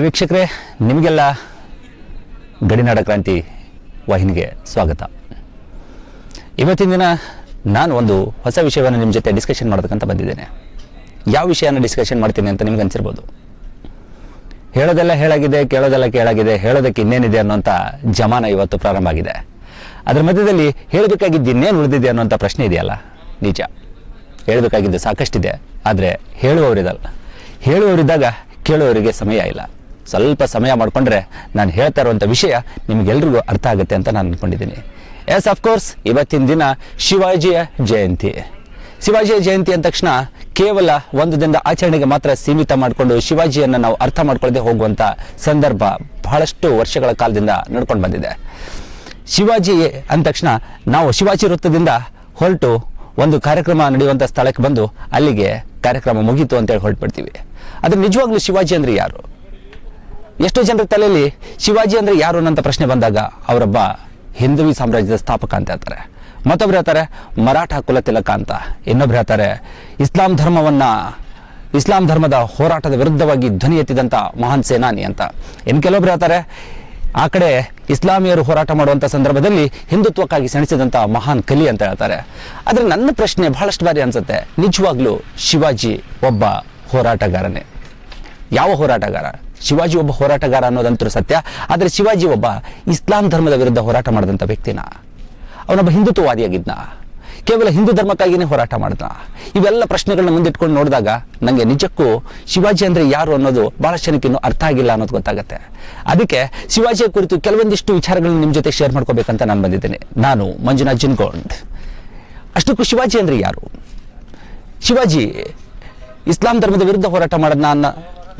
ವೀಕ್ಷಕರೇ, ನಿಮಗೆಲ್ಲ ಗಡಿನಾಡ ಕ್ರಾಂತಿ ವಾಹಿನಿಗೆ ಸ್ವಾಗತ. ಇವತ್ತಿನ ದಿನ ನಾನು ಒಂದು ಹೊಸ ವಿಷಯವನ್ನು ನಿಮ್ಮ ಜೊತೆ ಡಿಸ್ಕಷನ್ ಮಾಡೋದಕ್ಕಂತ ಬಂದಿದ್ದೇನೆ. ಯಾವ ವಿಷಯನ ಡಿಸ್ಕಷನ್ ಮಾಡ್ತೀನಿ ಅಂತ ನಿಮ್ಗೆ ಅನಿಸಿರ್ಬೋದು? ಹೇಳೋದೆಲ್ಲ ಹೇಳಾಗಿದೆ, ಕೇಳೋದೆಲ್ಲ ಕೇಳಾಗಿದೆ, ಹೇಳೋದಕ್ಕೆ ಇನ್ನೇನಿದೆ ಅನ್ನೋಂಥ ಜಮಾನ ಇವತ್ತು ಪ್ರಾರಂಭ ಆಗಿದೆ. ಅದರ ಮಧ್ಯದಲ್ಲಿ ಹೇಳಬೇಕಾಗಿದ್ದು ಇನ್ನೇನು ಉಳಿದಿದೆ ಅನ್ನೋಂಥ ಪ್ರಶ್ನೆ ಇದೆಯಲ್ಲ? ನಿಜ. ಹೇಳಬೇಕಾಗಿದ್ದು ಸಾಕಷ್ಟಿದೆ, ಆದರೆ ಹೇಳುವವರಿದಲ್ಲ. ಹೇಳುವವರಿದ್ದಾಗ ಕೇಳುವವರಿಗೆ ಸಮಯ ಇಲ್ಲ. ಸ್ವಲ್ಪ ಸಮಯ ಮಾಡಿಕೊಂಡ್ರೆ ನಾನು ಹೇಳ್ತಾ ಇರುವಂಥ ವಿಷಯ ನಿಮಗೆಲ್ರಿಗೂ ಅರ್ಥ ಆಗುತ್ತೆ ಅಂತ ನಾನು ಅಂದ್ಕೊಂಡಿದ್ದೀನಿ ಎಸ್ ಅಫ್ಕೋರ್ಸ್ ಇವತ್ತಿನ ದಿನ ಶಿವಾಜಿಯ ಜಯಂತಿ. ಶಿವಾಜಿಯ ಜಯಂತಿ ಅಂದ ತಕ್ಷಣ ಕೇವಲ ಒಂದು ದಿನದ ಆಚರಣೆಗೆ ಮಾತ್ರ ಸೀಮಿತ ಮಾಡಿಕೊಂಡು ಶಿವಾಜಿಯನ್ನು ನಾವು ಅರ್ಥ ಮಾಡ್ಕೊಳ್ಳದೆ ಹೋಗುವಂಥ ಸಂದರ್ಭ ಬಹಳಷ್ಟು ವರ್ಷಗಳ ಕಾಲದಿಂದ ನಡ್ಕೊಂಡು ಬಂದಿದೆ. ಶಿವಾಜಿ ಅಂದ ತಕ್ಷಣ ನಾವು ಶಿವಾಜಿ ವೃತ್ತದಿಂದ ಹೊರಟು ಒಂದು ಕಾರ್ಯಕ್ರಮ ನಡೆಯುವಂಥ ಸ್ಥಳಕ್ಕೆ ಬಂದು ಅಲ್ಲಿಗೆ ಕಾರ್ಯಕ್ರಮ ಮುಗೀತು ಅಂತೇಳಿ ಹೊರಟ್ಬಿಡ್ತೀವಿ. ಆದರೆ ನಿಜವಾಗ್ಲೂ ಶಿವಾಜಿ ಅಂದರೆ ಯಾರು? ಎಷ್ಟೋ ಜನರ ತಲೆಯಲ್ಲಿ ಶಿವಾಜಿ ಅಂದರೆ ಯಾರು ಅನ್ನೋಂಥ ಪ್ರಶ್ನೆ ಬಂದಾಗ ಅವರೊಬ್ಬ ಹಿಂದೂ ಸಾಮ್ರಾಜ್ಯದ ಸ್ಥಾಪಕ ಅಂತ ಹೇಳ್ತಾರೆ. ಮತ್ತೊಬ್ರು ಹೇಳ್ತಾರೆ, ಮರಾಠ ಕುಲ ತಿಲಕ ಅಂತ. ಇನ್ನೊಬ್ರು ಹೇಳ್ತಾರೆ, ಇಸ್ಲಾಂ ಧರ್ಮವನ್ನು, ಇಸ್ಲಾಂ ಧರ್ಮದ ಹೋರಾಟದ ವಿರುದ್ಧವಾಗಿ ಧ್ವನಿ ಎತ್ತಿದಂಥ ಮಹಾನ್ ಸೇನಾನಿ ಅಂತ. ಇನ್ನು ಕೆಲವೊಬ್ರು ಹೇಳ್ತಾರೆ, ಆ ಕಡೆ ಇಸ್ಲಾಮಿಯರು ಹೋರಾಟ ಮಾಡುವಂಥ ಸಂದರ್ಭದಲ್ಲಿ ಹಿಂದುತ್ವಕ್ಕಾಗಿ ಸೆಣಸಿದಂಥ ಮಹಾನ್ ಕಲಿ ಅಂತ ಹೇಳ್ತಾರೆ. ಆದರೆ ನನ್ನ ಪ್ರಶ್ನೆ ಬಹಳಷ್ಟು ಬಾರಿ ಅನಿಸುತ್ತೆ, ನಿಜವಾಗ್ಲೂ ಶಿವಾಜಿ ಒಬ್ಬ ಹೋರಾಟಗಾರನೇ? ಯಾವ ಹೋರಾಟಗಾರ? ಶಿವಾಜಿ ಒಬ್ಬ ಹೋರಾಟಗಾರ ಅನ್ನೋದಂತೂ ಸತ್ಯ. ಆದರೆ ಶಿವಾಜಿ ಒಬ್ಬ ಇಸ್ಲಾಂ ಧರ್ಮದ ವಿರುದ್ಧ ಹೋರಾಟ ಮಾಡಿದಂಥ ವ್ಯಕ್ತಿನ. ಅವನೊಬ್ಬ ಹಿಂದುತ್ವವಾದಿಯಾಗಿದ್ನ. ಕೇವಲ ಹಿಂದೂ ಧರ್ಮಕ್ಕಾಗಿಯೇ ಹೋರಾಟ ಮಾಡಿದ. ಇವೆಲ್ಲ ಪ್ರಶ್ನೆಗಳನ್ನ ಮುಂದಿಟ್ಕೊಂಡು ನೋಡಿದಾಗ ನನಗೆ ನಿಜಕ್ಕೂ ಶಿವಾಜಿ ಅಂದರೆ ಯಾರು ಅನ್ನೋದು ಭಾಳ ಜನಕ್ಕಿನ್ನೂ ಅರ್ಥ ಆಗಿಲ್ಲ ಅನ್ನೋದು ಗೊತ್ತಾಗುತ್ತೆ. ಅದಕ್ಕೆ ಶಿವಾಜಿಯ ಕುರಿತು ಕೆಲವೊಂದಿಷ್ಟು ವಿಚಾರಗಳನ್ನ ನಿಮ್ಮ ಜೊತೆ ಶೇರ್ ಮಾಡ್ಕೋಬೇಕಂತ ನಾನು ಬಂದಿದ್ದೇನೆ. ನಾನು ಮಂಜುನಾಥ್ ಜಿನ್ಗೋಂಡ್. ಅಷ್ಟಕ್ಕೂ ಶಿವಾಜಿ ಅಂದರೆ ಯಾರು? ಶಿವಾಜಿ ಇಸ್ಲಾಂ ಧರ್ಮದ ವಿರುದ್ಧ ಹೋರಾಟ ಮಾಡೋದನ್ನ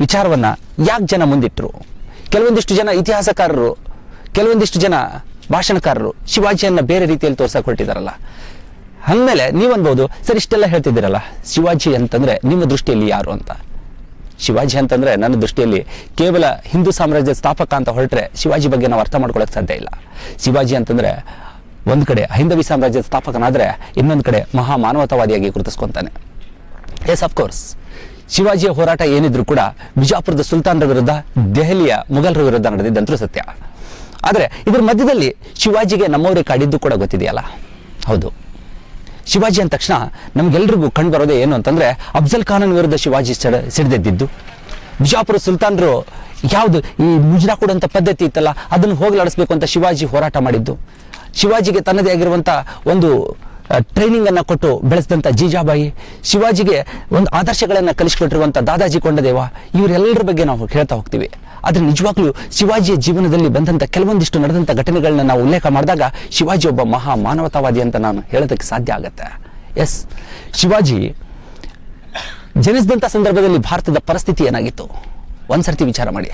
ವಿಚಾರವನ್ನ ಯಾಕೆ ಜನ ಮುಂದಿಟ್ಟರು ಕೆಲವೊಂದಿಷ್ಟು ಜನ ಇತಿಹಾಸಕಾರರು, ಕೆಲವೊಂದಿಷ್ಟು ಜನ ಭಾಷಣಕಾರರು ಶಿವಾಜಿಯನ್ನು ಬೇರೆ ರೀತಿಯಲ್ಲಿ ತೋರ್ಸಕ್ಕೆ ಹೊರಟಿದಾರಲ್ಲ ಅಂದಮೇಲೆ ನೀವು ಅನ್ಬೋದು ಸರ್ ಇಷ್ಟೆಲ್ಲ ಹೇಳ್ತಿದ್ದೀರಲ್ಲ, ಶಿವಾಜಿ ಅಂತಂದರೆ ನಿಮ್ಮ ದೃಷ್ಟಿಯಲ್ಲಿ ಯಾರು ಅಂತ? ಶಿವಾಜಿ ಅಂತಂದರೆ ನನ್ನ ದೃಷ್ಟಿಯಲ್ಲಿ ಕೇವಲ ಹಿಂದೂ ಸಾಮ್ರಾಜ್ಯದ ಸ್ಥಾಪಕ ಅಂತ ಹೊರಟ್ರೆ ಶಿವಾಜಿ ಬಗ್ಗೆ ನಾವು ಅರ್ಥ ಮಾಡ್ಕೊಳ್ಳೋಕೆ ಸಾಧ್ಯ ಇಲ್ಲ. ಶಿವಾಜಿ ಅಂತಂದರೆ ಒಂದು ಕಡೆ ಹೈಂದವಿ ಸಾಮ್ರಾಜ್ಯದ ಸ್ಥಾಪಕನಾದರೆ ಇನ್ನೊಂದು ಕಡೆ ಮಹಾ ಮಾನವತಾವಾದಿಯಾಗಿ ಗುರುತಿಸ್ಕೊಂತಾನೆ ಎಸ್ ಅಫ್ಕೋರ್ಸ್ ಶಿವಾಜಿಯ ಹೋರಾಟ ಏನಿದ್ರು ಕೂಡ ಬಿಜಾಪುರದ ಸುಲ್ತಾನರ ವಿರುದ್ಧ ದೆಹಲಿಯ ಮುಘಲರ ವಿರುದ್ಧ ನಡೆದಿದ್ದಂತೂ ಸತ್ಯ. ಆದರೆ ಇದರ ಮಧ್ಯದಲ್ಲಿ ಶಿವಾಜಿಗೆ ನಮ್ಮವರೇ ಕಾಡಿದ್ದು ಕೂಡ ಗೊತ್ತಿದೆಯಲ್ಲ? ಹೌದು. ಶಿವಾಜಿ ಅಂದ ತಕ್ಷಣ ನಮಗೆಲ್ರಿಗೂ ಕಂಡು ಬರೋದೇ ಏನು ಅಂತಂದ್ರೆ ಅಫ್ಜಲ್ ಖಾನನ್ ವಿರುದ್ಧ ಶಿವಾಜಿ ಸೆಡ ಸಿಡಿದೆದ್ದಿದ್ದು ಬಿಜಾಪುರ ಸುಲ್ತಾನರು ಯಾವುದು ಈ ಮುಜ್ರಾ ಕೊಡುವಂಥ ಪದ್ಧತಿ ಇತ್ತಲ್ಲ, ಅದನ್ನು ಹೋಗಲಾಡಿಸ್ಬೇಕು ಅಂತ ಶಿವಾಜಿ ಹೋರಾಟ ಮಾಡಿದ್ದು. ಶಿವಾಜಿಗೆ ತನ್ನದೇ ಆಗಿರುವಂಥ ಒಂದು ಟ್ರೈನಿಂಗ್ ಅನ್ನ ಕೊಟ್ಟು ಬೆಳೆಸಿದಂಥ ಜೀಜಾಬಾಯಿ, ಶಿವಾಜಿಗೆ ಒಂದು ಆದರ್ಶಗಳನ್ನ ಕಲಿಸಿಕೊಟ್ಟಿರುವಂಥ ದಾದಾಜಿ ಕೊಂಡದೇವ, ಇವರೆಲ್ಲರ ಬಗ್ಗೆ ನಾವು ಹೇಳ್ತಾ ಹೋಗ್ತೀವಿ. ಆದ್ರೆ ನಿಜವಾಗ್ಲೂ ಶಿವಾಜಿಯ ಜೀವನದಲ್ಲಿ ಬಂದಂಥ ಕೆಲವೊಂದಿಷ್ಟು ನಡೆದಂಥ ಘಟನೆಗಳನ್ನ ನಾವು ಉಲ್ಲೇಖ ಮಾಡಿದಾಗ ಶಿವಾಜಿ ಒಬ್ಬ ಮಹಾ ಮಾನವತಾವಾದಿ ಅಂತ ನಾನು ಹೇಳೋದಕ್ಕೆ ಸಾಧ್ಯ ಆಗತ್ತೆ. ಎಸ್, ಶಿವಾಜಿ ಜನಿಸಿದಂಥ ಸಂದರ್ಭದಲ್ಲಿ ಭಾರತದ ಪರಿಸ್ಥಿತಿ ಏನಾಗಿತ್ತು? ಒಂದ್ಸರ್ತಿ ವಿಚಾರ ಮಾಡಿ.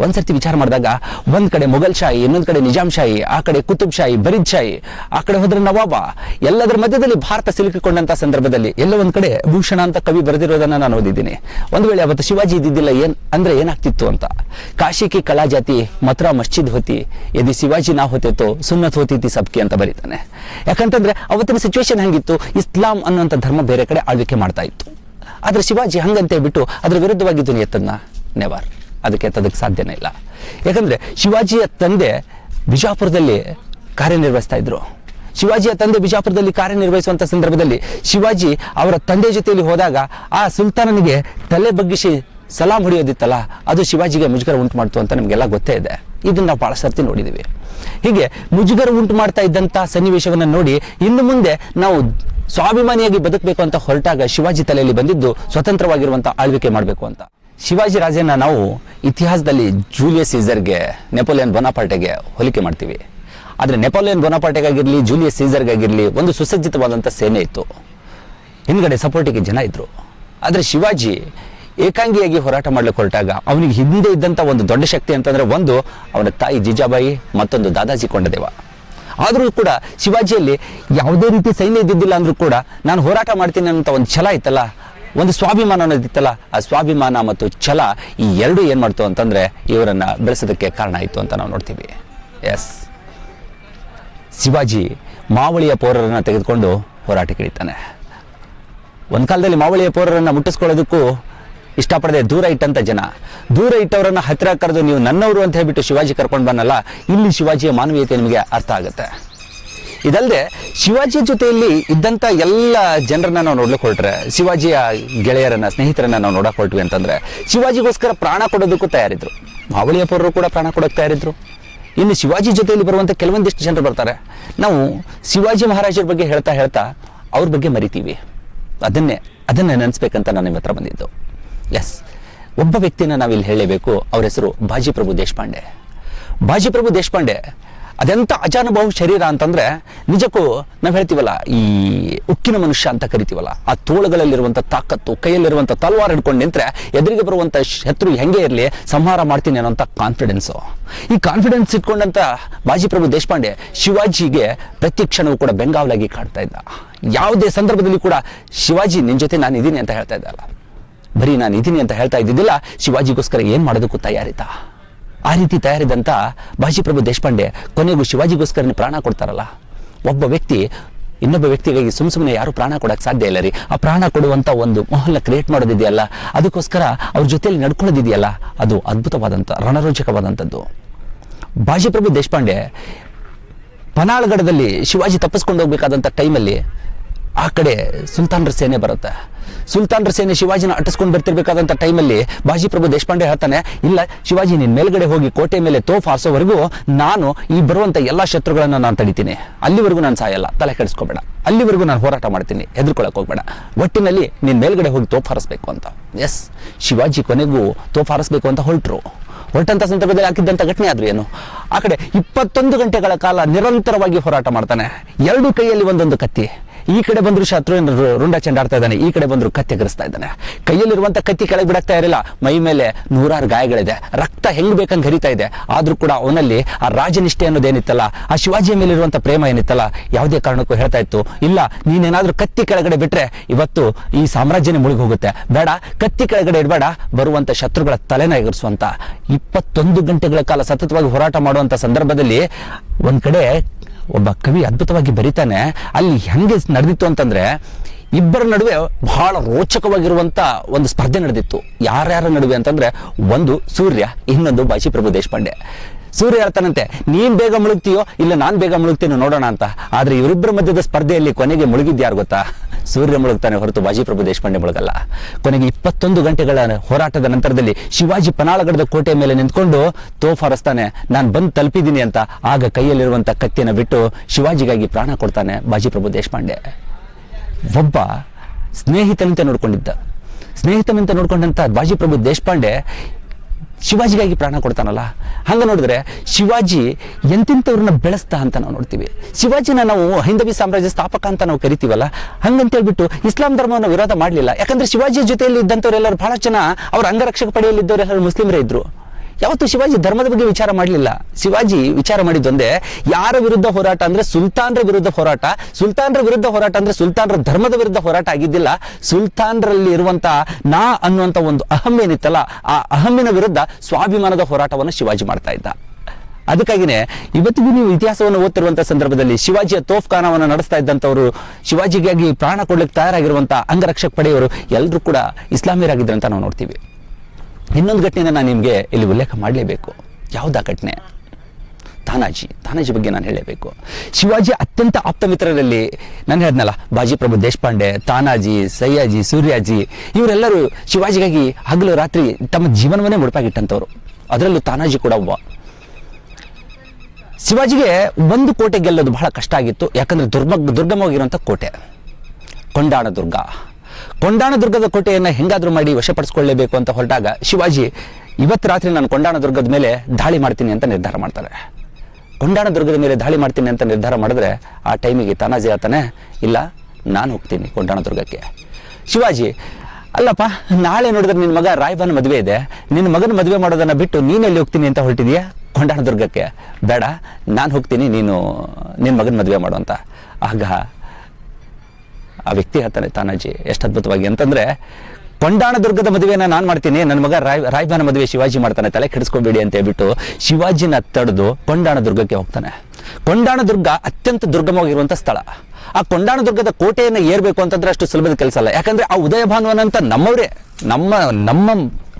ಒಂದ್ಸರ್ತಿ ವಿಚಾರ ಮಾಡಿದಾಗ ಒಂದ್ ಕಡೆ ಮೊಘಲ್ ಶಾಹಿ, ಇನ್ನೊಂದ್ ಕಡೆ ನಿಜಾಮ್ ಶಾಹಿ, ಆ ಕಡೆ ಕುತುಬ್ ಶಾಹಿ ಬರೀದ್ ಶಾಹಿ, ಆ ಕಡೆ ಹೋದ್ರೆ ನವಾಬ. ಎಲ್ಲದರ ಮಧ್ಯದಲ್ಲಿ ಭಾರತ ಸಿಲುಕಿಕೊಂಡಂತ ಸಂದರ್ಭದಲ್ಲಿ ಎಲ್ಲ ಒಂದ್ ಕಡೆ ಭೂಷಣ ಅಂತ ಕವಿ ಬರೆದಿರೋದನ್ನ ನಾನು ಓದಿದ್ದೀನಿ. ಒಂದ್ ವೇಳೆ ಅವತ್ತು ಶಿವಾಜಿ ಇದ್ದಿದ್ದಿಲ್ಲ ಏನ್ ಅಂದ್ರೆ ಏನಾಗ್ತಿತ್ತು ಅಂತ. ಕಾಶಿ ಕಿ ಕಲಾ ಜಾತಿ ಮಥುರಾ ಮಸ್ಜಿದ್ ಹೊತಿ ಎದಿ ಶಿವಾಜಿ ನಾ ಹೋತಿತ್ತು ಸುನ್ನತ್ ಹೋತಿ ಸಬ್ಕಿ ಅಂತ ಬರೀತಾನೆ. ಯಾಕಂತಂದ್ರೆ ಅವತ್ತಿನ ಸಿಚುವೇಶನ್ ಹೆಂಗಿತ್ತು? ಇಸ್ಲಾಂ ಅನ್ನುವಂಥ ಧರ್ಮ ಬೇರೆ ಕಡೆ ಆಳ್ವಿಕೆ ಮಾಡ್ತಾ ಇತ್ತು. ಆದ್ರೆ ಶಿವಾಜಿ ಹಂಗಂತ ಬಿಟ್ಟು ಅದ್ರ ವಿರುದ್ಧವಾಗಿದ್ದು ನಿಯತ್ತನ್ನ ನೆವರ್. ಅದಕ್ಕೆ ಎತ್ತೋದಕ್ಕೆ ಸಾಧ್ಯನೇ ಇಲ್ಲ. ಯಾಕಂದರೆ ಶಿವಾಜಿಯ ತಂದೆ ಬಿಜಾಪುರದಲ್ಲಿ ಕಾರ್ಯನಿರ್ವಹಿಸ್ತಾ ಇದ್ರು. ಶಿವಾಜಿಯ ತಂದೆ ಬಿಜಾಪುರದಲ್ಲಿ ಕಾರ್ಯನಿರ್ವಹಿಸುವಂಥ ಸಂದರ್ಭದಲ್ಲಿ ಶಿವಾಜಿ ಅವರ ತಂದೆ ಜೊತೆಯಲ್ಲಿ ಹೋದಾಗ ಆ ಸುಲ್ತಾನನಿಗೆ ತಲೆ ಬಗ್ಗಿಸಿ ಸಲಾಂ ಹೊಡೆಯೋದಿತ್ತಲ್ಲ, ಅದು ಶಿವಾಜಿಗೆ ಮುಜುಗರ ಉಂಟು ಮಾಡ್ತು ಅಂತ ನಮಗೆಲ್ಲ ಗೊತ್ತೇ ಇದೆ. ಇದನ್ನು ನಾವು ಭಾಳ ಸರ್ತಿ ನೋಡಿದ್ದೀವಿ ಹೀಗೆ ಮುಜುಗರ ಉಂಟು ಮಾಡ್ತಾ ಇದ್ದಂಥ ಸನ್ನಿವೇಶವನ್ನು ನೋಡಿ ಇನ್ನು ಮುಂದೆ ನಾವು ಸ್ವಾಭಿಮಾನಿಯಾಗಿ ಬದುಕಬೇಕು ಅಂತ ಹೊರಟಾಗ ಶಿವಾಜಿ ತಲೆಯಲ್ಲಿ ಬಂದಿದ್ದು ಸ್ವತಂತ್ರವಾಗಿರುವಂಥ ಆಳ್ವಿಕೆ ಮಾಡಬೇಕು ಅಂತ. ಶಿವಾಜಿ ರಾಜನ ನಾವು ಇತಿಹಾಸದಲ್ಲಿ ಜೂಲಿಯಸ್ ಸೀಸರ್ಗೆ, ನೆಪೋಲಿಯನ್ ಬೊನಾಪಾರ್ಟೆಗೆ ಹೋಲಿಕೆ ಮಾಡ್ತೀವಿ. ಆದರೆ ನೆಪೋಲಿಯನ್ ಬೊನಾಪಾರ್ಟೆಗಾಗಿರಲಿ, ಜೂಲಿಯಸ್ ಸೀಸರ್ಗಾಗಿರಲಿ ಒಂದು ಸುಸಜ್ಜಿತವಾದಂಥ ಸೇನೆ ಇತ್ತು. ಹಿಂದ್ಗಡೆ ಸಪೋರ್ಟಿಗೆ ಜನ ಇದ್ದರು ಆದರೆ ಶಿವಾಜಿ ಏಕಾಂಗಿಯಾಗಿ ಹೋರಾಟ ಮಾಡಲಿಕ್ಕೆ ಹೊರಟಾಗ ಅವನಿಗೆ ಹಿಂದೆ ಇದ್ದಂಥ ಒಂದು ದೊಡ್ಡ ಶಕ್ತಿ ಅಂತಂದರೆ ಒಂದು ಅವನ ತಾಯಿ ಜಿಜಾಬಾಯಿ, ಮತ್ತೊಂದು ದಾದಾಜಿ ಕೊಂಡದೇವ. ಆದರೂ ಕೂಡ ಶಿವಾಜಿಯಲ್ಲಿ ಯಾವುದೇ ರೀತಿ ಸೈನ್ಯ ಇದ್ದಿದ್ದಿಲ್ಲ ಅಂದರೂ ಕೂಡ ನಾನು ಹೋರಾಟ ಮಾಡ್ತೀನಿ ಅಂತ ಒಂದು ಛಲ ಇತ್ತಲ್ಲ ಒಂದು ಸ್ವಾಭಿಮಾನ ಅನ್ನೋದಿತ್ತಲ್ಲ, ಆ ಸ್ವಾಭಿಮಾನ ಮತ್ತು ಛಲ ಈ ಎರಡು ಏನು ಮಾಡ್ತು ಅಂತಂದರೆ ಇವರನ್ನು ಬೆಳೆಸೋದಕ್ಕೆ ಕಾರಣ ಆಯಿತು ಅಂತ ನಾವು ನೋಡ್ತೀವಿ. ಎಸ್ ಶಿವಾಜಿ ಮಾವಳಿಯ ಪೌರರನ್ನು ತೆಗೆದುಕೊಂಡು ಹೋರಾಟಕ್ಕೆ ಇಳಿತಾನೆ ಒಂದು ಕಾಲದಲ್ಲಿ ಮಾವಳಿಯ ಪೌರರನ್ನು ಮುಟ್ಟಿಸ್ಕೊಳ್ಳೋದಕ್ಕೂ ಇಷ್ಟಪಡದೆ ದೂರ ಇಟ್ಟಂಥ ಜನ. ದೂರ ಇಟ್ಟವರನ್ನು ಹತ್ತಿರ ಕರೆದು ನೀವು ನನ್ನವರು ಅಂತ ಹೇಳ್ಬಿಟ್ಟು ಶಿವಾಜಿ ಕರ್ಕೊಂಡು ಬಂದಲ್ಲ ಇಲ್ಲಿ ಶಿವಾಜಿಯ ಮಾನವೀಯತೆ ನಿಮಗೆ ಅರ್ಥ ಆಗುತ್ತೆ. ಇದಲ್ಲದೆ ಶಿವಾಜಿ ಜೊತೆಯಲ್ಲಿ ಇದ್ದಂಥ ಎಲ್ಲ ಜನರನ್ನ ನಾವು ನೋಡ್ಲಿಕ್ಕೆ ಹೊರಟ್ರೆ, ಶಿವಾಜಿಯ ಗೆಳೆಯರನ್ನ, ಸ್ನೇಹಿತರನ್ನ ನಾವು ನೋಡಕ್ ಹೊರಟ್ವಿ ಅಂತಂದ್ರೆ ಶಿವಾಜಿಗೋಸ್ಕರ ಪ್ರಾಣ ಕೊಡೋದಕ್ಕೂ ತಯಾರಿದ್ರು. ಮಾವಳಿಯಪ್ಪರು ಕೂಡ ಪ್ರಾಣ ಕೊಡೋಕೆ ತಯಾರಿದ್ರು. ಇನ್ನು ಶಿವಾಜಿ ಜೊತೆಯಲ್ಲಿ ಬರುವಂಥ ಕೆಲವೊಂದಿಷ್ಟು ಜನರು ಬರ್ತಾರೆ. ನಾವು ಶಿವಾಜಿ ಮಹಾರಾಜರ ಬಗ್ಗೆ ಹೇಳ್ತಾ ಹೇಳ್ತಾ ಅವ್ರ ಬಗ್ಗೆ ಮರಿತೀವಿ. ಅದನ್ನೇ ಅದನ್ನೇ ನೆನೆಸ್ಬೇಕಂತ ನಾನು ನಿಮ್ಮ ಹತ್ರ ಬಂದಿದ್ದು. ಎಸ್ ಒಬ್ಬ ವ್ಯಕ್ತಿನ ನಾವಿಲ್ಲಿ ಹೇಳಲೇಬೇಕು ಅವ್ರ ಹೆಸರು ಬಾಜಿಪ್ರಭು ದೇಶಪಾಂಡೆ. ಬಾಜಿಪ್ರಭು ದೇಶಪಾಂಡೆ ಅದೆಂತ ಅಜಾನುಭವ ಶರೀರ ಅಂತಂದ್ರೆ ನಿಜಕ್ಕೂ ನಾವು ಹೇಳ್ತೀವಲ್ಲ, ಈ ಉಕ್ಕಿನ ಮನುಷ್ಯ ಅಂತ ಕರಿತೀವಲ್ಲ, ಆ ತೋಳುಗಳಲ್ಲಿರುವಂಥ ತಾಕತ್ತು ಕೈಯಲ್ಲಿರುವಂಥ ತಲ್ವಾರ್ ಹಿಡ್ಕೊಂಡು ನಿಂತರೆ ಎದುರಿಗೆ ಬರುವಂಥ ಶತ್ರು ಹೆಂಗೆ ಇರಲಿ, ಸಂಹಾರ ಮಾಡ್ತೀನಿ ಅನ್ನೋಂಥ ಕಾನ್ಫಿಡೆನ್ಸು ಈ ಕಾನ್ಫಿಡೆನ್ಸ್ ಇಟ್ಕೊಂಡಂತ ಬಾಜಿಪ್ರಭು ದೇಶಪಾಂಡೆ ಶಿವಾಜಿಗೆ ಪ್ರತಿ ಕ್ಷಣವೂ ಕೂಡ ಬೆಂಗಾವಲಾಗಿ ಕಾಣ್ತಾ ಇದ್ದ. ಯಾವುದೇ ಸಂದರ್ಭದಲ್ಲಿ ಕೂಡ ಶಿವಾಜಿ ನಿನ್ನ ಜೊತೆ ನಾನು ಇದ್ದೀನಿ ಅಂತ ಹೇಳ್ತಾ ಇದ್ದಲ್ಲ ಬರೀ ನಾನು ಇದ್ದೀನಿ ಅಂತ ಹೇಳ್ತಾ ಇದ್ದಿದ್ದಿಲ್ಲ, ಶಿವಾಜಿಗೋಸ್ಕರ ಏನು ಮಾಡೋದಕ್ಕೂ ತಯಾರಿತ? ಆ ರೀತಿ ತಯಾರಿದಂಥ ಬಾಜಿಪ್ರಭು ದೇಶಪಾಂಡೆ ಕೊನೆಗೂ ಶಿವಾಜಿಗೋಸ್ಕರ ಪ್ರಾಣ ಕೊಡ್ತಾರಲ್ಲ. ಒಬ್ಬ ವ್ಯಕ್ತಿ, ಇನ್ನೊಬ್ಬ ವ್ಯಕ್ತಿಗಾಗಿ ಸುಮ್ ಸುಮ್ಮನೆ ಯಾರು ಪ್ರಾಣ ಕೊಡಕ್ಕೆ ಸಾಧ್ಯ ಇಲ್ಲ ರೀ. ಆ ಪ್ರಾಣ ಕೊಡುವಂಥ ಒಂದು ಮಾಹಲ್ನ ಕ್ರಿಯೇಟ್ ಮಾಡೋದಿದೆಯಲ್ಲ, ಅದಕ್ಕೋಸ್ಕರ ಅವ್ರ ಜೊತೆಯಲ್ಲಿ ನಡ್ಕೊಳ್ಳೋದಿದೆಯಲ್ಲ, ಅದು ಅದ್ಭುತವಾದಂಥ ರಣರೋಚಕವಾದಂಥದ್ದು ಬಾಜಿಪ್ರಭು ದೇಶಪಾಂಡೆ ಪನಾಳ್ಗಡದಲ್ಲಿ ಶಿವಾಜಿ ತಪ್ಪಿಸ್ಕೊಂಡು ಹೋಗ್ಬೇಕಾದಂಥ ಟೈಮಲ್ಲಿ ಆ ಕಡೆ ಸುಲ್ತಾನ್ರ ಸೇನೆ ಬರುತ್ತೆ. ಸುಲ್ತಾನ್ರ ಸೇನೆ ಶಿವಾಜಿನ ಅಟ್ಟಿಸ್ಕೊಂಡು ಬರ್ತಿರ್ಬೇಕಾದಂಥ ಟೈಮಲ್ಲಿ ಬಾಜಿಪ್ರಭು ದೇಶಪಾಂಡೆ ಹೇಳ್ತಾನೆ, ಇಲ್ಲ ಶಿವಾಜಿ ನೀನ್ ಮೇಲ್ಗಡೆ ಹೋಗಿ ಕೋಟೆ ಮೇಲೆ ತೋಫ್ ಹಾರಿಸೋವರೆಗೂ ನಾನು ಈ ಬರುವಂಥ ಎಲ್ಲ ಶತ್ರುಗಳನ್ನು ನಾನು ತಡಿತೀನಿ. ಅಲ್ಲಿವರೆಗೂ ನಾನು ಸಾಯಲ್ಲ, ತಲೆ ಕೆಡಿಸ್ಕೋಬೇಡ. ಅಲ್ಲಿವರೆಗೂ ನಾನು ಹೋರಾಟ ಮಾಡ್ತೀನಿ, ಹೆದರ್ಕೊಳಕ್ ಹೋಗ್ಬೇಡ. ಒಟ್ಟಿನಲ್ಲಿ ನೀನ್ ಮೇಲ್ಗಡೆ ಹೋಗಿ ತೋಫ್ ಹಾರಿಸ್ಬೇಕು ಅಂತ. ಎಸ್, ಶಿವಾಜಿ ಕೊನೆಗೂ ತೋಫ್ ಹಾರಿಸ್ಬೇಕು ಅಂತ ಹೊರಟರು. ಹೊರಟಂತ ಸಂದರ್ಭದಲ್ಲಿ ಹಾಕಿದ್ದಂಥ ಘಟನೆ ಆದ್ರೂ ಏನು? ಆ ಕಡೆ ಇಪ್ಪತ್ತೊಂದು ಗಂಟೆಗಳ ಕಾಲ ನಿರಂತರವಾಗಿ ಹೋರಾಟ ಮಾಡ್ತಾನೆ. ಎರಡು ಕೈಯಲ್ಲಿ ಒಂದೊಂದು ಕತ್ತಿ. ಈ ಕಡೆ ಬಂದ್ರು ಶತ್ರು ರುಂಡ ಚೆಂಡಾಡ್ತಾ ಇದ್ದಾನೆ, ಈ ಕಡೆ ಬಂದ್ರು ಕತ್ತೆ ಎಗರಿಸ್ತಾ ಇದ್ದಾನೆ. ಕೈಯಲ್ಲಿರುವಂತ ಕತ್ತಿ ಕೆಳಗೆ ಬಿಡಕ್ತಾ ಇರಲಿಲ್ಲ. ಮೈ ಮೇಲೆ ನೂರಾರು ಗಾಯಗಳಿದೆ. ರಕ್ತ ಹೆಂಗ್ ಬೇಕಂಗ್ ಹರಿತಾ ಇದೆ. ಆದ್ರೂ ಕೂಡ ಅವನಲ್ಲಿ ಆ ರಾಜನಿಷ್ಠೆ ಅನ್ನೋದೇನಿತ್ತಲ್ಲ ಆ ಶಿವಾಜಿಯ ಮೇಲಿರುವಂತ ಪ್ರೇಮ ಏನಿತ್ತಲ್ಲ, ಯಾವುದೇ ಕಾರಣಕ್ಕೂ ಹೇಳ್ತಾ ಇತ್ತು. ಇಲ್ಲ, ನೀನೇನಾದ್ರೂ ಕತ್ತಿ ಕೆಳಗಡೆ ಬಿಟ್ರೆ ಇವತ್ತು ಈ ಸಾಮ್ರಾಜ್ಯನೇ ಮುಳುಗಿ ಹೋಗುತ್ತೆ ಬೇಡ, ಕತ್ತಿ ಕೆಳಗಡೆ ಇಡಬೇಡ ಬರುವಂತ ಶತ್ರುಗಳ ತಲೆನ ಎಗರಿಸುವಂತ. ಇಪ್ಪತ್ತೊಂದು ಗಂಟೆಗಳ ಕಾಲ ಸತತವಾಗಿ ಹೋರಾಟ ಮಾಡುವಂತ ಸಂದರ್ಭದಲ್ಲಿ ಒಂದ್ ಕಡೆ ಒಬ್ಬ ಕವಿ ಅದ್ಭುತವಾಗಿ ಬರೀತಾನೆ, ಅಲ್ಲಿ ಹೆಂಗೆ ನಡೆದಿತ್ತು ಅಂತಂದ್ರೆ ಇಬ್ಬರ ನಡುವೆ ಬಹಳ ರೋಚಕವಾಗಿರುವಂತ ಒಂದು ಸ್ಪರ್ಧೆ ನಡೆದಿತ್ತು. ಯಾರ್ಯಾರ ನಡುವೆ ಅಂತಂದ್ರೆ ಒಂದು ಸೂರ್ಯ, ಇನ್ನೊಂದು ಬಾಜಿಪ್ರಭು ದೇಶಪಾಂಡೆ. ಸೂರ್ಯ ಹೇಳ್ತಾನಂತೆ, ನೀನು ಬೇಗ ಮುಳುಗ್ತೀಯೋ ಇಲ್ಲ ನಾನು ಬೇಗ ಮುಳುಗ್ತೀನೋ ನೋಡೋಣ ಅಂತ. ಆದ್ರೆ ಇವರಿಬ್ಬರ ಮಧ್ಯದ ಸ್ಪರ್ಧೆಯಲ್ಲಿ ಕೊನೆಗೆ ಮುಳುಗಿದ್ಯಾರು ಗೊತ್ತಾ? ಸೂರ್ಯ ಮುಳುಗ್ತಾನೆ ಹೊರತು ಬಾಜಿಪ್ರಭು ದೇಶಪಾಂಡೆ ಮುಳುಗಲ್ಲ. ಕೊನೆಗೆ ಇಪ್ಪತ್ತೊಂದು ಗಂಟೆಗಳ ಹೋರಾಟದ ನಂತರದಲ್ಲಿ ಶಿವಾಜಿ ಪನಾಳಗಡದ ಕೋಟೆ ಮೇಲೆ ನಿಂತ್ಕೊಂಡು ತೋಫ್ ಹರಸ್ತಾನೆ ನಾನು ಬಂದು ತಲುಪಿದ್ದೀನಿ ಅಂತ ಆಗ ಕೈಯಲ್ಲಿರುವಂಥ ಕತ್ತಿಯನ್ನು ಬಿಟ್ಟು ಶಿವಾಜಿಗಾಗಿ ಪ್ರಾಣ ಕೊಡ್ತಾನೆ ಬಾಜಿಪ್ರಭು ದೇಶಪಾಂಡೆ. ಒಬ್ಬ ಸ್ನೇಹಿತನಂತೆ ನೋಡ್ಕೊಂಡಿದ್ದ. ಸ್ನೇಹಿತನಂತೆ ನೋಡ್ಕೊಂಡಂತ ಬಾಜಿಪ್ರಭು ದೇಶಪಾಂಡೆ ಶಿವಾಜಿಗಾಗಿ ಪ್ರಾಣ ಕೊಡ್ತಾನಲ್ಲ? ಹಂಗ ನೋಡಿದ್ರೆ ಶಿವಾಜಿ ಎಂತೆಂಥವ್ರನ್ನ ಬೆಳೆಸ್ತಾ ಅಂತ ನಾವು ನೋಡ್ತೀವಿ. ಶಿವಾಜಿನ ನಾವು ಹೈಂದವಿ ಸಾಮ್ರಾಜ್ಯ ಸ್ಥಾಪಕ ಅಂತ ನಾವು ಕರಿತೀವಲ್ಲ ಹಂಗಂತ ಹೇಳ್ಬಿಟ್ಟು ಇಸ್ಲಾಂ ಧರ್ಮವನ್ನು ವಿರೋಧ ಮಾಡಲಿಲ್ಲ. ಯಾಕಂದ್ರೆ ಶಿವಾಜಿ ಜೊತೆಯಲ್ಲಿ ಇದ್ದಂಥವ್ರೆಲ್ಲರೂ ಬಹಳ ಜನ, ಅವ್ರ ಅಂಗರಕ್ಷಕ ಪಡೆಯಲ್ಲಿ ಇದ್ದವರೆಲ್ಲರೂ ಮುಸ್ಲಿಮರೇ ಇದ್ರು. ಯಾವತ್ತು ಶಿವಾಜಿ ಧರ್ಮದ ಬಗ್ಗೆ ವಿಚಾರ ಮಾಡಲಿಲ್ಲ. ಶಿವಾಜಿ ವಿಚಾರ ಮಾಡಿದ್ದೊಂದೇ, ಯಾರ ವಿರುದ್ಧ ಹೋರಾಟ ಅಂದ್ರೆ ಸುಲ್ತಾನ್ರ ವಿರುದ್ಧ ಹೋರಾಟ, ಸುಲ್ತಾನ್ರ ವಿರುದ್ಧ ಹೋರಾಟ ಅಂದ್ರೆ ಸುಲ್ತಾನ್ರ ಧರ್ಮದ ವಿರುದ್ಧ ಹೋರಾಟ ಆಗಿದ್ದಿಲ್ಲ. ಸುಲ್ತಾನ್ರಲ್ಲಿ ಇರುವಂತ ನಾ ಅನ್ನುವಂತ ಒಂದು ಅಹಂ ಏನಿತ್ತಲ್ಲ, ಆ ಅಹಮ್ಮಿನ ವಿರುದ್ಧ ಸ್ವಾಭಿಮಾನದ ಹೋರಾಟವನ್ನು ಶಿವಾಜಿ ಮಾಡ್ತಾ ಇದ್ದ. ಅದಕ್ಕಾಗಿನೇ ಇವತ್ತಿಗೂ ನೀವು ಇತಿಹಾಸವನ್ನು ಓದ್ತಿರುವಂಥ ಸಂದರ್ಭದಲ್ಲಿ ಶಿವಾಜಿಯ ತೋಫ್ಖಾನವನ್ನು ನಡೆಸ್ತಾ ಇದ್ದಂಥವರು, ಶಿವಾಜಿಗಾಗಿ ಪ್ರಾಣ ಕೊಡ್ಲಿಕ್ಕೆ ತಯಾರಾಗಿರುವಂತ ಅಂಗರಕ್ಷಕ ಪಡೆಯವರು ಎಲ್ಲರೂ ಕೂಡ ಇಸ್ಲಾಮಿಯರಾಗಿದ್ರು ಅಂತ ನಾವು ನೋಡ್ತೀವಿ. ಇನ್ನೊಂದು ಘಟನೆಯನ್ನು ನಾನು ನಿಮಗೆ ಇಲ್ಲಿ ಉಲ್ಲೇಖ ಮಾಡಲೇಬೇಕು. ಯಾವುದಾ ಘಟನೆ? ತಾನಾಜಿ ತಾನಾಜಿ ಬಗ್ಗೆ ನಾನು ಹೇಳಲೇಬೇಕು ಶಿವಾಜಿ ಅತ್ಯಂತ ಆಪ್ತ ಮಿತ್ರರಲ್ಲಿ ನಾನು ಹೇಳಿದ್ನಲ್ಲ, ಬಾಜಿಪ್ರಭು ದೇಶಪಾಂಡೆ, ತಾನಾಜಿ ಸಯ್ಯಾಜಿ ಸೂರ್ಯಾಜಿ, ಇವರೆಲ್ಲರೂ ಶಿವಾಜಿಗಾಗಿ ಹಗಲು ರಾತ್ರಿ ತಮ್ಮ ಜೀವನವನ್ನೇ ಮುಡುಪಾಗಿಟ್ಟಂಥವ್ರು ಅದರಲ್ಲೂ ತಾನಾಜಿ ಕೂಡ ಒಬ್ಬ ಶಿವಾಜಿಗೆ ಒಂದು ಕೋಟೆ ಗೆಲ್ಲೋದು ಬಹಳ ಕಷ್ಟ ಆಗಿತ್ತು. ಯಾಕಂದರೆ ದುರ್ಮ ದುರ್ಗಮವಾಗಿರುವಂಥ ಕೋಟೆ. ಕೊಂಡಾಣ ದುರ್ಗ. ಕೊಂಡಾಣ ದುರ್ಗದ ಕೋಟೆಯನ್ನು ಹೆಂಗಾದ್ರೂ ಮಾಡಿ ವಶಪಡಿಸ್ಕೊಳ್ಳೇಬೇಕು ಅಂತ ಹೊರಟಾಗ ಶಿವಾಜಿ, ಇವತ್ತು ರಾತ್ರಿ ನಾನು ಕೊಂಡಾಣದುರ್ಗದ ಮೇಲೆ ದಾಳಿ ಮಾಡ್ತೀನಿ ಅಂತ ನಿರ್ಧಾರ ಮಾಡ್ತಾರೆ. ಕೊಂಡಾಣದುರ್ಗದ ಮೇಲೆ ದಾಳಿ ಮಾಡ್ತೀನಿ ಅಂತ ನಿರ್ಧಾರ ಮಾಡಿದ್ರೆ ಆ ಟೈಮಿಗೆ ತಾನಾಜಿ ಆತಾನೆ, ಇಲ್ಲ, ನಾನು ಹೋಗ್ತೀನಿ ಕೊಂಡಾಣದುರ್ಗಕ್ಕೆ. ಶಿವಾಜಿ, ಅಲ್ಲಪ್ಪ, ನಾಳೆ ನೋಡಿದ್ರೆ ನಿನ್ನ ಮಗ ರಾಯಬನ್ ಮದುವೆ ಇದೆ ನಿನ್ನ ಮಗನ ಮದುವೆ ಮಾಡೋದನ್ನ ಬಿಟ್ಟು ನೀನೆಲ್ಲಿ ಹೋಗ್ತೀನಿ ಅಂತ ಹೊರಟಿದೀಯಾ? ಕೊಂಡಾಣದುರ್ಗಕ್ಕೆ. ಬೇಡ, ನಾನು ಹೋಗ್ತೀನಿ, ನೀನು ನಿನ್ನ ಮಗನ ಮದುವೆ ಮಾಡು ಅಂತ. ಆಗ ಆ ವ್ಯಕ್ತಿ ಹೇಳ್ತಾನೆ ತಾನಾಜಿ, ಎಷ್ಟು ಅದ್ಭುತವಾಗಿ ಅಂತಂದ್ರೆ ಪಂಡಾಣದುರ್ಗದ ಮದುವೆನ ನಾನು ಮಾಡ್ತೀನಿ ನನ್ನ ಮಗ ರಾಯ್ ರಾಯಬಾನ ಮದುವೆ ಶಿವಾಜಿ ಮಾಡ್ತಾನೆ, ತಲೆ ಕೆಡಿಸ್ಕೋಬೇಡಿ ಅಂತ ಹೇಳ್ಬಿಟ್ಟು ಶಿವಾಜಿನ ತಡೆದು ಪಂಡಾಣದುರ್ಗಕ್ಕೆ ಹೋಗ್ತಾನೆ. ಕೊಂಡಾಣದುರ್ಗ ಅತ್ಯಂತ ದುರ್ಗಮವಾಗಿರುವಂಥ ಸ್ಥಳ. ಆ ಕೊಂಡಾಣದುರ್ಗದ ಕೋಟೆಯನ್ನು ಏರ್ಬೇಕು ಅಂತಂದ್ರೆ ಅಷ್ಟು ಸುಲಭದ ಕೆಲಸ ಅಲ್ಲ. ಯಾಕಂದ್ರೆ ಆ ಉದಯ ಭಾನುವನಂತ ನಮ್ಮವರೇ, ನಮ್ಮ ನಮ್ಮ